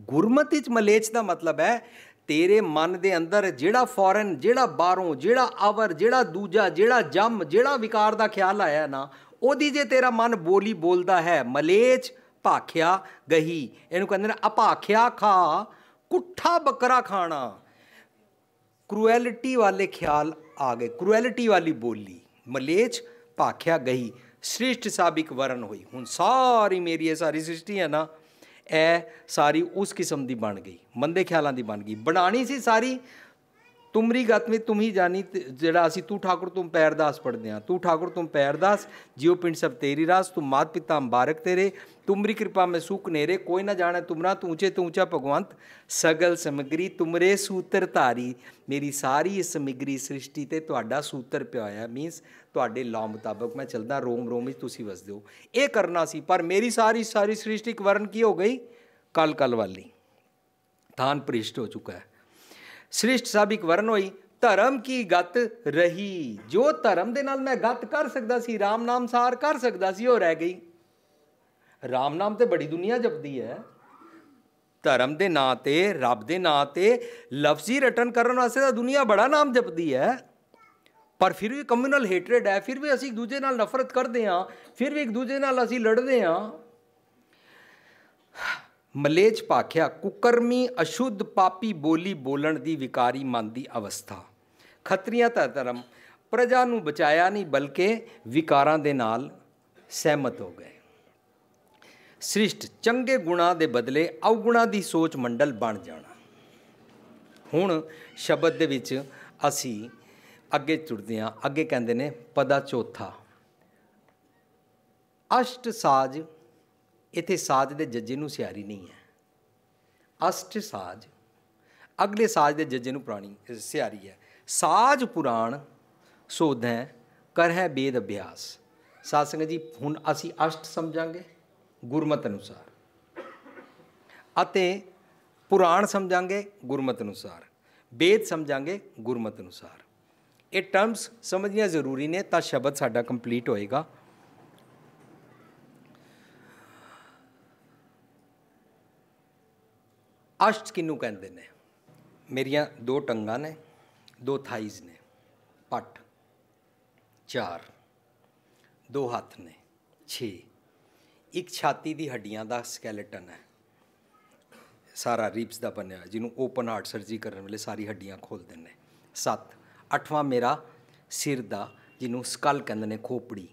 ਗੁਰਮਤ ਵਿੱਚ ਮਲੇਚ ਦਾ ਮਤਲਬ ਹੈ, ਤੇਰੇ ਮਨ ਦੇ ਅੰਦਰ ਜਿਹੜਾ ਫੋਰਨ ਜਿਹੜਾ ਬਾਹਰੋਂ, ਜਿਹੜਾ ਆਵਰ ਜਿਹੜਾ ਦੂਜਾ, ਜਿਹੜਾ ਜੰਮ, ਜਿਹੜਾ ਵਿਕਾਰ ਦਾ ਖਿਆਲ ਆਇਆ ਨਾ, ਉਹਦੀ ਜੇ ਤੇਰਾ ਮਨ ਬੋਲੀ ਬੋਲਦਾ ਹੈ, ਮਲੇਚ ਭਾਖਿਆ ਗਹੀ। ਇਹਨੂੰ ਕਹਿੰਦੇ ਨੇ ਅਭਾਖਿਆ ਖਾ, ਕੁੱਠਾ ਬੱਕਰਾ ਖਾਣਾ। ਕ੍ਰੂਐਲਿਟੀ ਵਾਲੇ ਖਿਆਲ ਆ ਗਏ। ਕ੍ਰੂਐਲਿਟੀ ਵਾਲੀ ਬੋਲੀ, ਮਲੇਚ, ਭਾਖਿਆ ਗਈ ਸ੍ਰਿਸ਼ਟ ਸਾਬਿਕ ਵਰਨ ਹੋਈ। ਹੁਣ ਸਾਰੀ ਮੇਰੀ ਇਹ ਸਾਰੀ ਸ੍ਰਿਸ਼ਟੀ ਹੈ ਨਾ, ਇਹ ਸਾਰੀ ਉਸ ਕਿਸਮ ਦੀ ਬਣ ਗਈ। ਮੰਦੇ ਖਿਆਲਾਂ ਦੀ ਬਣ ਗਈ। ਬਣਾਣੀ ਸੀ ਸਾਰੀ ਤੁਮਰੀ ਗਤ ਵਿੱਚ ਤੁਮ ਹੀ ਜਾਣੀ ਜਿਹੜਾ ਅਸੀਂ ਤੂੰ ਠਾਕੁਰ, ਤੁਮ ਪੈਰਦਾਸ ਪੜਦੇ ਆ ਤੂੰ ਠਾਕੁਰ, ਤੁਮ ਪੈਰਦਾਸ, ਜਿਉ ਪਿੰਡ ਸਭ ਤੇਰੀ ਰਾਸ, ਤੂੰ ਮਾਤ ਪਿਤਾ ਅੰਬਾਰਕ ਤੇਰੇ। ਤੁਮਰੀ ਕਿਰਪਾ ਮੈਂ ਸੁਖ ਨੇਰੇ, ਕੋਈ ਨਾ ਜਾਣੇ ਤੁਮਰਾ, ਤੂੰ ਉੱਚੇ ਤੂੰ ਉੱਚਾ ਭਗਵੰਤ। ਸਗਲ ਸਮਗਰੀ, ਤੁਮਰੇ ਸੂਤਰ ਧਾਰੀ। ਮੇਰੀ ਸਾਰੀ ਸਮਗਰੀ ਸ੍ਰਿਸ਼ਟੀ ਤੇ ਤੁਹਾਡਾ ਸੂਤਰ ਪਿਆ ਹੋਇਆ। ਮੀਨਸ ਤੁਹਾਡੇ ਲਾਅ ਮੁਤਾਬਕ ਮੈਂ ਚੱਲਦਾ, ਰੋਮ ਰੋਮ ਵਿੱਚ ਤੁਸੀਂ ਵਸਦੇ ਹੋ। ਇਹ ਕਰਨਾ ਸੀ, ਪਰ ਮੇਰੀ ਸਾਰੀ ਸਾਰੀ ਸ੍ਰਿਸ਼ਟੀ ਇੱਕ ਵਰਨ ਕੀ ਹੋ ਗਈ? ਕਲ ਕਲ ਵਾਲੀ। ਥਾਨ ਪ੍ਰਿਸ਼ਟ ਹੋ ਚੁੱਕਾ ਹੈ। ਸ੍ਰਿਸ਼ਟ ਸਭ ਇੱਕ ਵਰਨ ਹੋਈ, ਧਰਮ ਕੀ ਗਤ ਰਹੀ? ਜੋ ਧਰਮ ਦੇ ਨਾਲ ਮੈਂ ਗਤ ਕਰ ਸਕਦਾ ਸੀ RAM ਨਾਮ ਸਾਰ ਕਰ ਸਕਦਾ ਸੀ, ਉਹ ਰਹਿ ਗਈ। RAM ਨਾਮ ਤੇ ਬੜੀ ਦੁਨੀਆ ਜਪਦੀ ਹੈ। ਧਰਮ ਦੇ ਨਾਂ ਤੇ, ਰੱਬ ਦੇ ਨਾਂ ਤੇ, ਲਫ਼ਜ਼ੀ ਰਟਨ ਕਰਨ ਵਾਸਤੇ ਤਾਂ ਦੁਨੀਆ ਬੜਾ ਨਾਮ ਜਪਦੀ ਹੈ। ਪਰ ਫਿਰ ਵੀ ਕਮਿਊਨਲ ਹੇਟਰੇਡ ਹੈ, ਫਿਰ ਵੀ ਅਸੀਂ ਇੱਕ ਦੂਜੇ ਨਾਲ ਨਫ਼ਰਤ ਕਰਦੇ ਹਾਂ, ਫਿਰ ਵੀ ਇੱਕ ਦੂਜੇ ਨਾਲ ਅਸੀਂ ਲੜਦੇ ਹਾਂ। ਮਲੇਜ ਪਾਖਿਆ, ਕੁਕਰਮੀ ਅਸ਼ੁੱਧ ਪਾਪੀ ਬੋਲੀ ਬੋਲਣ ਦੀ ਵਿਕਾਰੀ ਮਨ ਦੀ ਅਵਸਥਾ। ਖਤਰੀਆਂ ਦਾ ਧਰਮ, ਪ੍ਰਜਾ ਨੂੰ ਬਚਾਇਆ ਨਹੀਂ ਬਲਕਿ ਵਿਕਾਰਾਂ ਦੇ ਨਾਲ ਸਹਿਮਤ ਹੋ ਗਏ। ਸ੍ਰਿਸ਼ਟ, ਚੰਗੇ ਗੁਣਾ ਦੇ ਬਦਲੇ ਔਗੁਣਾ ਦੀ ਸੋਚ ਮੰਡਲ ਬਣ ਜਾਣਾ। ਹੁਣ ਸ਼ਬਦ ਦੇ ਵਿੱਚ ਅਸੀਂ ਅੱਗੇ ਤੁਰਦੇ ਹਾਂ। ਅੱਗੇ ਕਹਿੰਦੇ ਨੇ, ਪਦਾ ਚੌਥਾ। ਅਸ਼ਟ ਸਾਜ ਇੱਥੇ ਸਾਜ ਦੇ ਜੱਜੇ ਨੂੰ ਸਿਆਰੀ ਨਹੀਂ ਹੈ। ਅਸ਼ਟ ਸਾਜ, ਅਗਲੇ ਸਾਜ ਦੇ ਜੱਜੇ ਨੂੰ ਪੁਰਾਣੀ ਸਿਆਰੀ ਹੈ। ਸਾਜ ਪੁਰਾਣ ਸੋਧੈ ਕਰ ਹੈ ਬੇਦ ਅਭਿਆਸ। ਸਾਧ ਸੰਗਤ ਜੀ, ਹੁਣ ਅਸੀਂ ਅਸ਼ਟ ਸਮਝਾਂਗੇ, ਗੁਰਮਤ ਅਨੁਸਾਰ। ਅਤੇ ਪੁਰਾਣ ਸਮਝਾਂਗੇ, ਗੁਰਮਤ ਅਨੁਸਾਰ। ਵੇਦ ਸਮਝਾਂਗੇ, ਗੁਰਮਤ ਅਨੁਸਾਰ। ਇਹ ਟਰਮਸ ਸਮਝਣੀਆਂ ਜ਼ਰੂਰੀ ਨੇ, ਤਾਂ ਸ਼ਬਦ ਸਾਡਾ ਕੰਪਲੀਟ ਹੋਏਗਾ। ਅਸ਼ਟ ਕਿਨੂੰ ਕਹਿੰਦੇ ਨੇ? ਮੇਰੀਆਂ ਦੋ ਟੰਗਾਂ ਨੇ, ਦੋ ਥਾਈਜ਼ ਨੇ, ਪੱਟ, ਚਾਰ, ਦੋ ਹੱਥ ਨੇ 6 ਇੱਕ ਛਾਤੀ ਦੀ ਹੱਡੀਆਂ ਦਾ ਸਕੈਲੇਟਨ ਹੈ। ਸਾਰਾ ਰੀਪਸ ਦਾ ਬਣਿਆ ਜਿਹਨੂੰ ਓਪਨ ਹਾਰਟ ਸਰਜਰੀ ਕਰਨ ਵੇਲੇ ਸਾਰੀ ਹੱਡੀਆਂ ਖੋਲ ਦਿੰਦੇ 7 ਅੱਠਵਾਂ ਮੇਰਾ ਸਿਰ ਦਾ, ਜਿਹਨੂੰ ਸਕਲ ਕਹਿੰਦੇ ਨੇ, ਖੋਪੜੀ।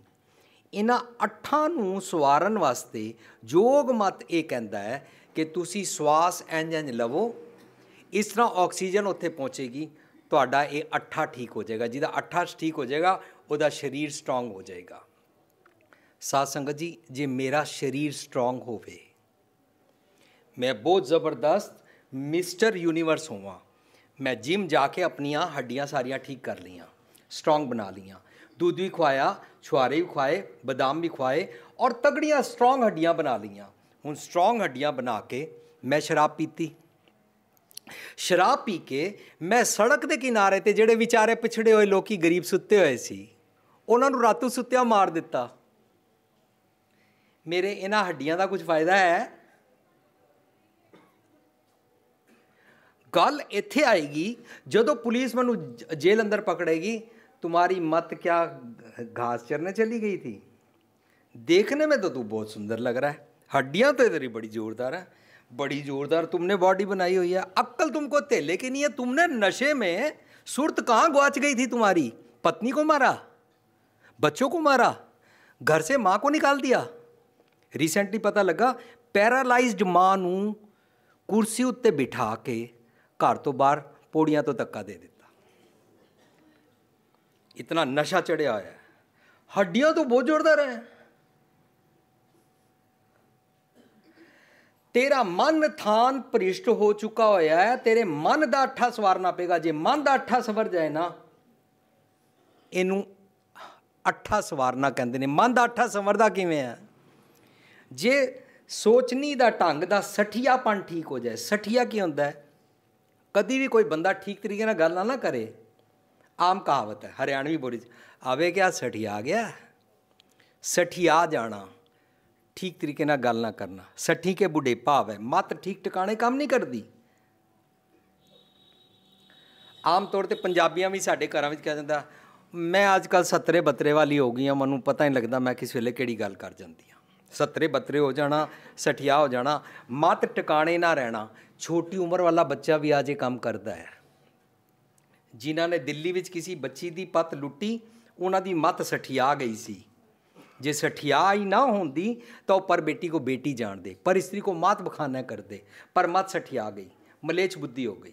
ਇਹਨਾਂ ਅੱਠਾਂ ਨੂੰ ਸਵਾਰਨ ਵਾਸਤੇ ਯੋਗ ਮਤ ਇਹ ਕਹਿੰਦਾ ਹੈ ਕਿ ਤੁਸੀਂ ਸਵਾਸ ਇੰਜ ਇੰਜ ਲਵੋ, ਇਸ ਤਰ੍ਹਾਂ ਆਕਸੀਜਨ ਉੱਥੇ ਪਹੁੰਚੇਗੀ, ਤੁਹਾਡਾ ਇਹ ਅੱਠਾ ਠੀਕ ਹੋ ਜਾਏਗਾ। ਜਿਹਦਾ ਅੱਠਾ ਠੀਕ ਹੋ ਜਾਏਗਾ, ਉਹਦਾ ਸਰੀਰ ਸਟਰੋਂਗ ਹੋ ਜਾਏਗਾ। ਸਾਧ ਸੰਗਤ ਜੀ, ਜੇ ਮੇਰਾ ਸਰੀਰ ਸਟਰੋਂਗ ਹੋਵੇ, ਮੈਂ ਬਹੁਤ ਜ਼ਬਰਦਸਤ ਮਿਸਟਰ ਯੂਨੀਵਰਸ ਹੋਵਾਂ। ਮੈਂ ਜਿਮ ਜਾ ਕੇ ਆਪਣੀਆਂ ਹੱਡੀਆਂ ਸਾਰੀਆਂ ਠੀਕ ਕਰ ਲਈਆਂ ਸਟਰੋਂਗ ਬਣਾ ਲਈਆਂ। ਦੁੱਧ ਵੀ ਖਵਾਇਆ ਛੁਆਰੇ ਵੀ ਖਵਾਏ, ਬਦਾਮ ਵੀ ਖਵਾਏ ਔਰ ਤਗੜੀਆਂ ਸਟਰੋਂਗ ਹੱਡੀਆਂ ਬਣਾ ਲਈਆਂ। ਹੁਣ ਸਟਰੋਂਗ ਹੱਡੀਆਂ ਬਣਾ ਕੇ ਮੈਂ ਸ਼ਰਾਬ ਪੀਤੀ ਸ਼ਰਾਬ ਪੀ ਕੇ ਮੈਂ ਸੜਕ ਦੇ ਕਿਨਾਰੇ ਤੇ ਜਿਹੜੇ ਵਿਚਾਰੇ ਪਿਛੜੇ ਹੋਏ ਲੋਕੀ ਗਰੀਬ ਸੁੱਤੇ ਹੋਏ ਸੀ ਉਹਨਾਂ ਨੂੰ ਰਾਤੋਂ ਸੁੱਤਿਆ ਮਾਰ ਦਿੱਤਾ ਮੇਰੇ ਇਹਨਾਂ ਹੱਡੀਆਂ ਦਾ ਕੁਝ ਫਾਇਦਾ ਹੈ ਗੱਲ ਇੱਥੇ ਆਏਗੀ ਜਦੋਂ ਪੁਲਿਸ ਮੈਨੂੰ ਜੇਲ੍ਹ ਅੰਦਰ ਪਕੜੇਗੀ तुम्हारी मत क्या घास चरने चली गई थी देखने में तो तू बहुत सुंदर लग रहा है हड्डियां तो तेरी बड़ी जोरदार है बड़ी जोरदार तुमने बॉडी बनाई हुई है अक्कल तुमको तेले की नहीं है तुमने नशे में सुरत कहाँ गुआच गई थी तुम्हारी पत्नी को मारा बच्चों को मारा घर से माँ को निकाल दिया ਰੀਸੈਂਟਲੀ ਪਤਾ ਲੱਗਾ ਪੈਰਾਲਾਈਜ਼ਡ ਮਾਂ ਨੂੰ ਕੁਰਸੀ ਉੱਤੇ ਬਿਠਾ ਕੇ ਘਰ ਤੋਂ ਬਾਹਰ ਪੌੜੀਆਂ ਤੋਂ ਧੱਕਾ ਦੇ ਦਿੱਤਾ ਇਤਨਾ ਨਸ਼ਾ ਚੜਿਆ ਹੋਇਆ ਹੈ ਹੱਡੀਆਂ ਤੋਂ ਬਹੁਤ ਜ਼ੋਰਦਾਰ ਹੈ ਤੇਰਾ ਮਨ ਥਾਨ ਭ੍ਰਿਸ਼ਟ ਹੋ ਚੁੱਕਾ ਹੋਇਆ ਹੈ, ਤੇਰੇ ਮਨ ਦਾ ਅੱਠਾ ਸਵਾਰਨਾ ਪਏਗਾ, ਜੇ ਮਨ ਦਾ ਅੱਠਾ ਸਵਰ ਜਾਏ ਨਾ, ਇਹਨੂੰ ਅੱਠਾ ਸਵਾਰਨਾ ਕਹਿੰਦੇ ਨੇ। ਮਨ ਦਾ ਅੱਠਾ ਸਵਰਦਾ ਕਿਵੇਂ ਹੈ? ਜੇ ਸੋਚਣੀ ਦਾ ਢੰਗ ਦਾ ਸਠੀਆਪਨ ਠੀਕ ਹੋ ਜਾਏ, ਸਠੀਆ ਕੀ ਹੁੰਦਾ ਹੈ? ਕਦੀ ਵੀ ਕੋਈ ਬੰਦਾ ਠੀਕ ਤਰੀਕੇ ਨਾਲ ਗੱਲ ਨਾ ਕਰੇ, ਆਮ ਕਹਾਵਤ ਹੈ, ਹਰਿਆਣਵੀ ਬੋਲੀ ਚ, ਆਵੇ ਕਿਆ ਸਠੀਆ ਗਿਆ, ਸਠੀਆ ਜਾਣਾ। ਠੀਕ ਤਰੀਕੇ ਨਾਲ ਗੱਲ ਨਾ ਕਰਨਾ। ਸੱਠੀ ਕੇ ਬੁੱਢੇ ਭਾਵ ਹੈ। ਮਤ ਠੀਕ ਟਿਕਾਣੇ ਕੰਮ ਨਹੀਂ ਕਰਦੀ। ਆਮ ਤੌਰ ਤੇ ਪੰਜਾਬੀਆਂ ਵੀ ਸਾਡੇ ਘਰਾਂ ਵਿੱਚ ਕਹਿ ਜਾਂਦਾ, ਮੈਂ ਅੱਜ ਕੱਲ ਸੱਤਰੇ ਬੱਤਰੇ ਵਾਲੀ ਹੋ ਗਈ ਆ ਮੈਨੂੰ ਪਤਾ ਨਹੀਂ ਲੱਗਦਾ ਮੈਂ ਕਿਸ ਵੇਲੇ ਕਿਹੜੀ ਗੱਲ ਕਰ ਜਾਂਦੀ ਆ ਸੱਤਰੇ ਬੱਤਰੇ ਹੋ ਜਾਣਾ, ਸਠਿਆ ਹੋ ਜਾਣਾ, ਮਤ ਟਿਕਾਣੇ ਨਾ ਰਹਿਣਾ। ਛੋਟੀ ਉਮਰ ਵਾਲਾ ਬੱਚਾ ਵੀ ਅੱਜ ਇਹ ਕੰਮ ਕਰਦਾ ਹੈ। ਜਿਨ੍ਹਾਂ ਨੇ ਦਿੱਲੀ ਵਿੱਚ ਕਿਸੇ ਬੱਚੀ ਦੀ ਪਤ ਲੁੱਟੀ, ਉਹਨਾਂ ਦੀ ਮਤ ਸਠਿਆ ਗਈ ਸੀ। ਜੇ ਸਠਿਆ ਹੀ ਨਾ ਹੁੰਦੀ ਤਾਂ ਉਹ ਪਰ ਬੇਟੀ ਕੋ ਬੇਟੀ ਜਾਣਦੇ ਪਰ ਇਸਤਰੀ ਕੋ ਮਾਤ ਬਖਾਨਾ ਕਰਦੇ ਪਰ ਮਤ ਸਠਿਆ ਗਈ ਮਲੇਚ ਬੁੱਧੀ ਹੋ ਗਈ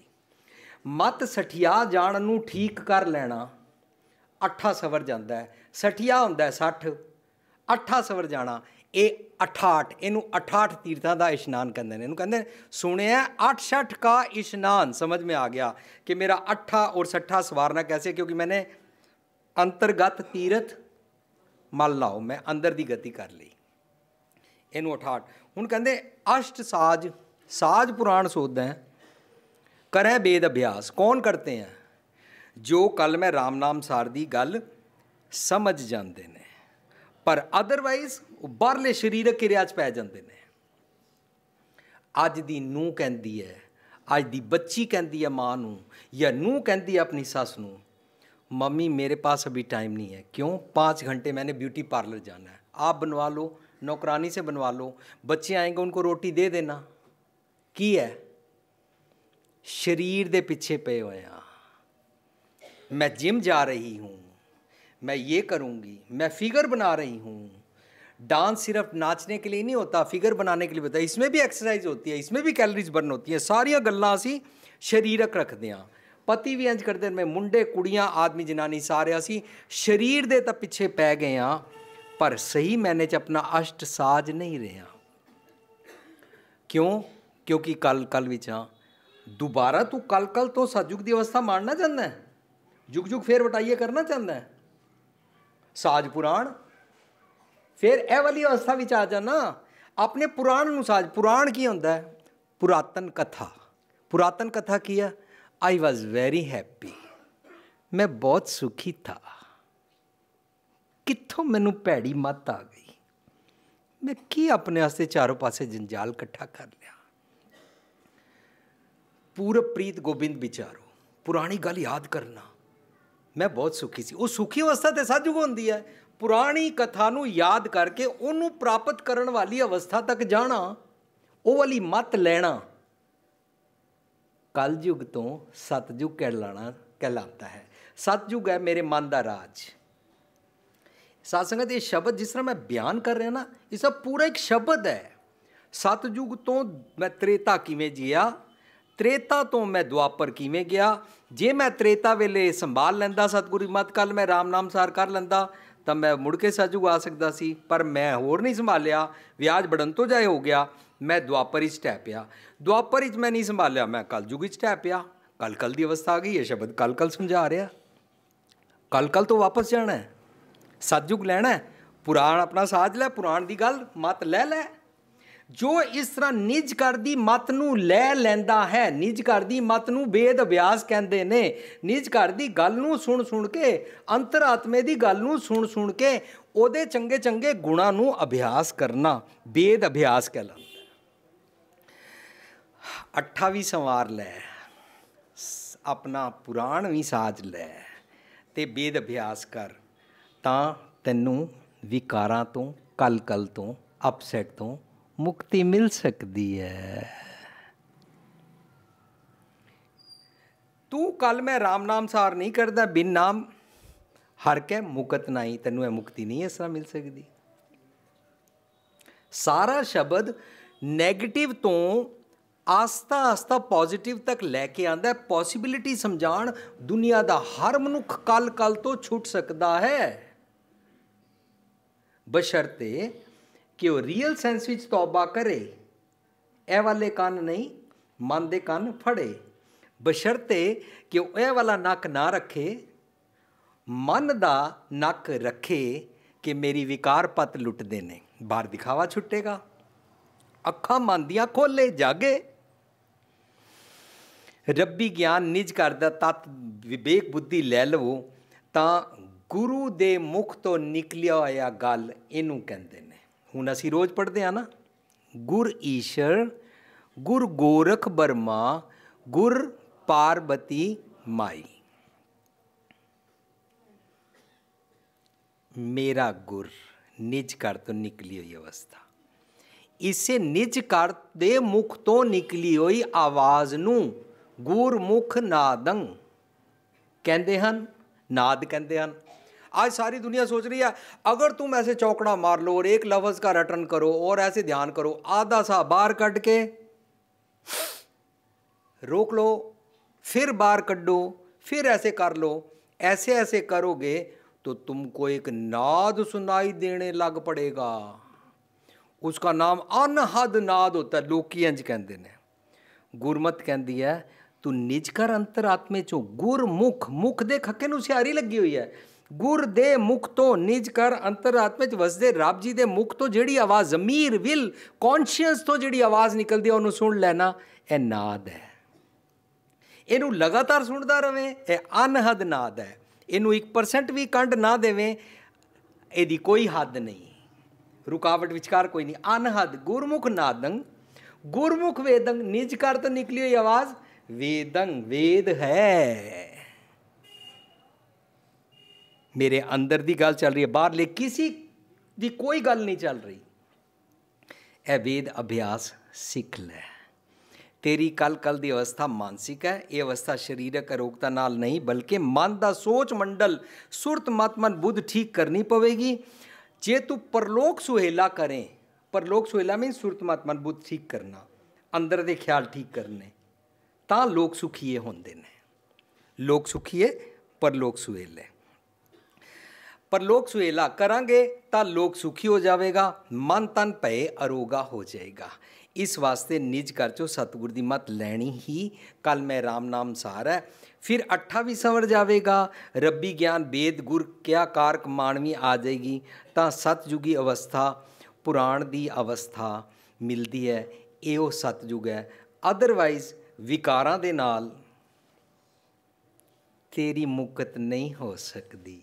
ਮਤ ਸਠਿਆ ਜਾਣ ਨੂੰ ਠੀਕ ਕਰ ਲੈਣਾ ਅੱਠਾ ਸਵਰ ਜਾਂਦਾ ਹੈ ਸਠਿਆ ਹੁੰਦਾ ਹੈ 60 ਅੱਠਾ ਸਵਰ ਜਾਣਾ ਇਹ 68 ਇਹਨੂੰ 68 ਤੀਰਥਾਂ ਦਾ ਇਸ਼ਨਾਨ ਕਹਿੰਦੇ ਨੇ ਇਹਨੂੰ ਕਹਿੰਦੇ ਸੁਣਿਆ 68 का इश्नान समझ में आ गया कि मेरा अट्ठा और सट्ठा सवारना कैसे क्योंकि मैंने अंतर्गत तीर्थ ਮੰਨ ਲਾਓ, ਮੈਂ ਅੰਦਰ ਦੀ ਗਤੀ ਕਰ ਲਈ। ਇਹਨੂੰ 68 ਹੁਣ ਕਹਿੰਦੇ, ਅਸ਼ਟ ਸਾਜ ਸਾਜ ਪੁਰਾਣ ਸੋਧਦਾ ਹੈ। ਕਰੇ ਬੇਦ ਅਭਿਆਸ, ਕੌਣ ਕਰਤੇ ਹੈ? ਜੋ ਕਲ ਮੈਂ RAM ਨਾਮ ਸਾਰ ਦੀ ਗੱਲ ਸਮਝ ਜਾਂਦੇ ਨੇ। ਪਰ ਅਦਰਵਾਈਜ਼ ਉਹ ਬਾਹਰਲੇ ਸਰੀਰਕ ਕਿਰਿਆ 'ਚ ਪੈ ਜਾਂਦੇ ਨੇ। ਅੱਜ ਦੀ ਨੂੰ ਕਹਿੰਦੀ ਹੈ, ਅੱਜ ਦੀ ਬੱਚੀ ਕਹਿੰਦੀ ਹੈ ਮਾਂ ਨੂੰ, ਜਾਂ ਨੂੰ ਕਹਿੰਦੀ ਹੈ ਆਪਣੀ ਸੱਸ ਨੂੰ मम्मी मेरे पास अभी टाइम नहीं है क्यों पाँच घंटे मैंने ब्यूटी पार्लर जाना है आप बनवा लो नौकरानी से बनवा लो बच्चे आएंगे उनको रोटी दे देना की है शरीर दे पीछे पे होया मैं जिम जा रही हूँ मैं ये करूँगी मैं फिगर बना रही हूँ डांस सिर्फ नाचने के लिए नहीं होता फिगर बनाने के लिए होता है इसमें भी एक्सरसाइज होती है इसमें भी कैलोरीज बर्न होती है सारिया गल्लां ਅਸੀਂ ਸਰੀਰਕ ਰੱਖਦੇ ਹਾਂ ਪਤੀ ਵੀ ਇੰਜ ਕਰਦੇ ਨੇ ਮੁੰਡੇ, ਕੁੜੀਆਂ, ਆਦਮੀ, ਜਨਾਨੀ ਸਾਰੇ ਅਸੀਂ ਸਰੀਰ ਦੇ ਤਾਂ ਪਿੱਛੇ ਪੈ ਗਏ ਆ, ਪਰ ਸਹੀ ਮੈਨੇ ਚ ਆਪਣਾ ਅਸ਼ਟ ਸਾਜ ਨਹੀਂ ਰਿਹਾ। ਕਿਉਂ? ਕਿਉਂਕਿ ਕਲ ਕਲ ਵਿੱਚ ਆ, ਦੁਬਾਰਾ ਤੂੰ ਕਲ ਕਲ ਤੋਂ ਸਤਜੁਗ ਦੀ ਅਵਸਥਾ ਮਾਣਨਾ ਚਾਹੁੰਦਾ ਹੈ? ਜੁਗ ਜੁਗ ਫੇਰ ਵਟਾਈਏ ਕਰਨਾ ਚਾਹੁੰਦਾ ਹੈ? ਸਾਜ ਪੁਰਾਣ। ਫਿਰ ਇਹ ਵਾਲੀ ਅਵਸਥਾ ਵਿੱਚ ਆ ਜਾਣਾ, ਆਪਣੇ ਪੁਰਾਣ ਨੂੰ ਸਾਜ, ਪੁਰਾਣ ਕੀ ਹੁੰਦਾ ਹੈ? ਪੁਰਾਤਨ ਕਥਾ। ਪੁਰਾਤਨ ਕਥਾ ਕੀ ਹੈ? आई वॉज वेरी हैप्पी मैं बहुत सुखी था ਕਿੱਥੋਂ ਮੈਨੂੰ ਭੈੜੀ ਮੱਤ ਆ ਗਈ ਮੈਂ ਕੀ ਆਪਣੇ ਵਾਸਤੇ ਚਾਰੋਂ ਪਾਸੇ ਜੰਜਾਲ ਇਕੱਠਾ ਕਰ ਲਿਆ ਪੂਰਬ ਪ੍ਰੀਤ ਗੋਬਿੰਦ ਵਿਚਾਰੋ ਪੁਰਾਣੀ ਗੱਲ ਯਾਦ ਕਰਨਾ ਮੈਂ ਬਹੁਤ ਸੁਖੀ ਸੀ ਉਹ ਸੁਖੀ ਅਵਸਥਾ ਤੇ ਸਾਜੂਗ ਹੁੰਦੀ ਹੈ ਪੁਰਾਣੀ ਕਥਾ ਨੂੰ ਯਾਦ ਕਰਕੇ ਉਹਨੂੰ ਪ੍ਰਾਪਤ ਕਰਨ ਵਾਲੀ ਅਵਸਥਾ ਤੱਕ ਜਾਣਾ ਉਹ ਵਾਲੀ ਮਤ ਲੈਣਾ ਕਲਯੁਗ ਤੋਂ ਸਤਜੁਗ ਕਹਿਲਾਣਾ ਕਹਿਲਾਤਾ ਹੈ। ਸਤਜੁਗ ਹੈ ਮੇਰੇ ਮਨ ਦਾ ਰਾਜ। ਸਾਧ ਸੰਗਤ ਇਹ ਸ਼ਬਦ ਜਿਸ ਤਰ੍ਹਾਂ ਮੈਂ ਬਿਆਨ ਕਰ ਰਿਹਾ ਨਾ, ਇਹ ਸਭ ਪੂਰਾ ਇੱਕ ਸ਼ਬਦ ਹੈ। ਸਤਜੁਗ ਤੋਂ ਮੈਂ ਤ੍ਰੇਤਾ ਕਿਵੇਂ ਜੀਆ? ਤ੍ਰੇਤਾ ਤੋਂ ਮੈਂ ਦੁਆਪਰ ਕਿਵੇਂ ਗਿਆ? ਜੇ ਮੈਂ ਤ੍ਰੇਤਾ ਵੇਲੇ ਸੰਭਾਲ ਲੈਂਦਾ ਸਤਗੁਰੂ ਮਤ ਕੱਲ ਮੈਂ ਰਾਮ ਨਾਮ ਸਾਰ ਕਰ ਲੈਂਦਾ, ਤਾਂ ਮੈਂ ਮੁੜ ਕੇ ਸਤਜੁਗ ਆ ਸਕਦਾ ਸੀ, ਪਰ ਮੈਂ ਹੋਰ ਨਹੀਂ ਸੰਭਾਲਿਆ। ਵਿਆਜ ਬੜਨ ਤੋਂ ਜਾਏ ਹੋ ਗਿਆ। ਮੈਂ ਦੁਆਪਰ ਵਿੱਚ ਟਹਿ ਪਿਆ। ਦੁਆਪਰ ਵਿੱਚ ਮੈਂ ਨਹੀਂ ਸੰਭਾਲਿਆ, ਮੈਂ ਕਲਯੁਗ ਵਿੱਚ ਟਹਿ ਪਿਆ। ਕਲ ਕਲ ਦੀ ਅਵਸਥਾ ਆ ਗਈ ਇਹ ਸ਼ਬਦ ਕਲ ਕਲ ਸਮਝਾ ਰਿਹਾ। ਕਲ ਕਲ ਤੋਂ ਵਾਪਸ ਜਾਣਾ ਹੈ। ਸਤਜੁਗ ਲੈਣਾ ਹੈ। ਪੁਰਾਣ ਆਪਣਾ ਸਾਜ ਲੈ, ਪੁਰਾਣ ਦੀ ਗੱਲ, ਮਤ ਲੈ ਲੈ। ਜੋ ਇਸ ਤਰ੍ਹਾਂ ਨਿਜ ਘਰ ਦੀ ਮਤ ਨੂੰ ਲੈ ਲੈਂਦਾ ਹੈ, ਨਿਜ ਘਰ ਦੀ ਮਤ ਨੂੰ ਵੇਦ ਅਭਿਆਸ ਕਹਿੰਦੇ ਨੇ। ਨਿਜ ਘਰ ਦੀ ਗੱਲ ਨੂੰ ਸੁਣ ਸੁਣ ਕੇ, ਅੰਤਰਾਤਮੇ ਦੀ ਗੱਲ ਨੂੰ ਸੁਣ ਸੁਣ ਕੇ, ਉਹਦੇ ਚੰਗੇ ਚੰਗੇ ਗੁਣਾਂ ਨੂੰ ਅਭਿਆਸ ਕਰਨਾ, ਵੇਦ ਅਭਿਆਸ ਅੱਠਾ ਵੀ ਸੰਵਾਰ ਲੈ, ਆਪਣਾ ਪੁਰਾਣ ਵੀ ਸਾਜ ਲੈ ਤੇ ਵੇਦ ਅਭਿਆਸ ਕਰ, ਤਾਂ ਤੈਨੂੰ ਵਿਕਾਰਾਂ ਤੋਂ ਕਲ ਕਲ ਤੋਂ ਅਪਸੈਟ ਤੋਂ ਮੁਕਤੀ ਮਿਲ ਸਕਦੀ ਹੈ ਤੂੰ ਕੱਲ ਮੈਂ RAM ਨਾਮ ਸਾਰ ਨਹੀਂ ਕਰਦਾ, ਬਿਨ ਨਾਮ, ਹਰ ਕੇ ਮੁਕਤ ਨਹੀਂ ਤੈਨੂੰ ਇਹ ਮੁਕਤੀ ਨਹੀਂ ਇਸ ਤਰ੍ਹਾਂ ਮਿਲ ਸਕਦੀ। ਸਾਰਾ ਸ਼ਬਦ 네ਗੇਟਿਵ ਤੋਂ ਆਸਤਾ ਆਸਤਾ ਪੋਜ਼ਿਟਿਵ ਤੱਕ ਲੈ ਕੇ ਆਂਦਾ ਪੋਸਿਬਿਲਿਟੀ ਸਮਝਾਣ ਦੁਨੀਆ ਦਾ ਹਰ ਮਨੁੱਖ ਕਲ ਕਲ ਤੋਂ ਛੁੱਟ ਸਕਦਾ ਹੈ। ਬਸ਼ਰਤੇ ਕਿ ਉਹ ਰੀਅਲ ਸੈਂਸ ਵਿੱਚ ਤੌਬਾ ਕਰੇ। ਇਹ ਵਾਲੇ ਕੰਨ ਨਹੀਂ, ਮਨ ਦੇ ਕੰਨ ਫੜੇ। ਬਸ਼ਰਤੇ ਕਿ ਉਹ ਇਹ ਵਾਲਾ ਨੱਕ ਨਾ ਰੱਖੇ, ਮਨ ਦਾ ਨੱਕ ਰੱਖੇ ਕਿ ਮੇਰੀ ਵਿਕਾਰ ਪਤ ਲੁੱਟਦੇ ਨੇ। ਬਾਹਰ ਦਿਖਾਵਾ ਛੁੱਟੇਗਾ। ਅੱਖਾਂ ਮਨ ਦੀਆਂ ਖੋਲੇ, ਜਾਗੇ। ਰੱਬੀ ਗਿਆਨ ਨਿਜ ਦਾ ਤਤ ਵਿਵੇਕ ਬੁੱਧੀ ਲੈ ਲਵੋ, ਤਾਂ ਗੁਰੂ ਦੇ ਮੁਖ ਤੋਂ ਨਿਕਲਿਆ ਹੋਇਆ ਗੱਲ ਇਹਨੂੰ ਕਹਿੰਦੇ ਨੇ। ਹੁਣ ਅਸੀਂ ਰੋਜ਼ ਪੜ੍ਹਦੇ ਆ ਨਾ, ਗੁਰ ਈਸ਼ਰ, ਗੁਰ ਗੋਰਖ ਬਰਮਾ, ਗੁਰ ਪਾਰਬਤੀ ਮਾਈ। ਮੇਰਾ ਗੁਰ ਨਿਜ ਕਰ ਤੋਂ ਨਿਕਲੀ ਹੋਈ ਅਵਸਥਾ। ਇਸੇ ਨਿਜ ਕਰ ਦੇ ਮੁਖ ਤੋਂ ਨਿਕਲੀ ਹੋਈ ਆਵਾਜ਼ ਨੂੰ ਗੁਰਮੁਖ ਨਾਦੰ ਕਹਿੰਦੇ ਹਨ ਨਾਦ ਕਹਿੰਦੇ ਹਨ आज सारी दुनिया सोच रही है अगर तुम ऐसे चौकड़ा मार लो और एक लफ्ज़ का रटन करो और ऐसे ध्यान करो आधा सा बाहर कट के रोक लो फिर बाहर कड्डो फिर ऐसे कर लो ऐसे ऐसे करोगे तो तुमको एक नाद सुनाई देने लग पड़ेगा उसका नाम अनहद नाद होता है लोकी इंज कहते हैं गुरमत कहती है तू निज कर अंतरात्मे चो गुरमुख मुख दे खक्के ਨੂੰ ਸਿਆਰੀ ਲੱਗੀ ਹੋਈ ਹੈ ਗੁਰ ਦੇ ਮੁਖ ਤੋਂ ਨਿਜ ਕਰ ਅੰਤਰਾਤਮੇ ਚ ਵਸਦੇ ਰੱਬ ਜੀ ਦੇ ਮੁਖ ਤੋਂ ਜਿਹੜੀ ਆਵਾਜ਼ ਜ਼ਮੀਰ ਵਿਲ ਕੌਨਸ਼ੀਅਸ ਤੋਂ ਜਿਹੜੀ ਆਵਾਜ਼ ਨਿਕਲਦੀ ਹੈ ਉਹਨੂੰ ਸੁਣ ਲੈਣਾ ਇਹ ਨਾਦ ਹੈ ਇਹਨੂੰ ਲਗਾਤਾਰ ਸੁਣਦਾ ਰਵੇ ਇਹ ਅਨਹਦ ਨਾਦ ਹੈ ਇਹਨੂੰ 1% ਵੀ ਕੰਡ ਨਾ ਦੇਵੇ ਇਹਦੀ ਕੋਈ ਹੱਦ ਨਹੀਂ ਰੁਕਾਵਟ ਵਿਚਕਾਰ ਕੋਈ ਨਹੀਂ ਅਨਹਦ ਗੁਰਮੁਖ ਨਾਦੰ ਗੁਰਮੁਖ ਵੇਦੰ ਨਿਜ ਕਰ ਤੋਂ ਨਿਕਲੀ ਹੋਈ ਆਵਾਜ਼ ਵੇਦੰ ਵੇਦ ਹੈ। ਮੇਰੇ ਅੰਦਰ ਦੀ ਗੱਲ ਚੱਲ ਰਹੀ ਹੈ ਬਾਹਰਲੇ ਕਿਸੇ ਦੀ ਕੋਈ ਗੱਲ ਨਹੀਂ ਚੱਲ ਰਹੀ। ਇਹ ਵੇਦ ਅਭਿਆਸ ਸਿੱਖ ਲੈ। ਤੇਰੀ ਕਲ ਕਲ ਦੀ ਅਵਸਥਾ ਮਾਨਸਿਕ ਹੈ, ਇਹ ਅਵਸਥਾ ਸਰੀਰਕ ਅਰੋਗਤਾ ਨਾਲ ਨਹੀਂ, ਬਲਕਿ ਮਨ ਦਾ ਸੋਚ ਮੰਡਲ, ਸੁਰਤ, ਮਤ, ਮਨ, ਬੁੱਧ ਠੀਕ ਕਰਨੀ ਪਵੇਗੀ। ਜੇ ਤੂੰ ਪਰਲੋਕ ਸੁਹੇਲਾ ਕਰੇ, ਪਰਲੋਕ ਸੁਹੇਲਾ ਮੀਨ ਸੁਰਤ, ਮਤ, ਮਨ, ਬੁੱਧ ਠੀਕ ਕਰਨਾ, ਅੰਦਰ ਦੇ ਖਿਆਲ ਠੀਕ ਕਰਨੇ। ਤਾਂ ਲੋਕ ਸੁਖੀਏ ਹੁੰਦੇ ਨੇ। ਲੋਕ ਸੁਖੀਏ ਪਰ ਪਰਲੋਕ ਸੁਹੇਲੇ। ਪਰਲੋਕ ਸੁਹੇਲਾ ਕਰਾਂਗੇ ਤਾਂ ਲੋਕ ਸੁਖੀ ਹੋ ਜਾਵੇਗਾ, ਮਨ ਤਨ ਭਏ ਅਰੋਗਾ ਹੋ ਜਾਏਗਾ। ਇਸ ਵਾਸਤੇ ਨਿਜ ਘਰ 'ਚੋਂ ਸਤਗੁਰ ਦੀ ਮਤ ਲੈਣੀ ਹੀ ਕੱਲ ਮੈਂ RAM ਨਾਮ ਸਾਰ ਹੈ ਫਿਰ 28ਵੀਂ ਸਵਰ ਜਾਵੇਗਾ, ਰੱਬੀ ਗਿਆਨ ਵੇਦ ਗੁਰ ਕਿਆ ਕਾਰਕ ਮਾਨਵੀ ਆ ਜਾਏਗੀ, ਤਾਂ ਸਤਜੁਗੀ ਅਵਸਥਾ, ਪੁਰਾਣ ਦੀ ਅਵਸਥਾ ਮਿਲਦੀ ਹੈ ਇਹ ਉਹ ਸਤਜੁਗ ਹੈ ਅਦਰਵਾਈਜ਼ ਵਿਕਾਰਾਂ ਦੇ ਨਾਲ ਤੇਰੀ ਮੁਕਤ ਨਹੀਂ ਹੋ ਸਕਦੀ।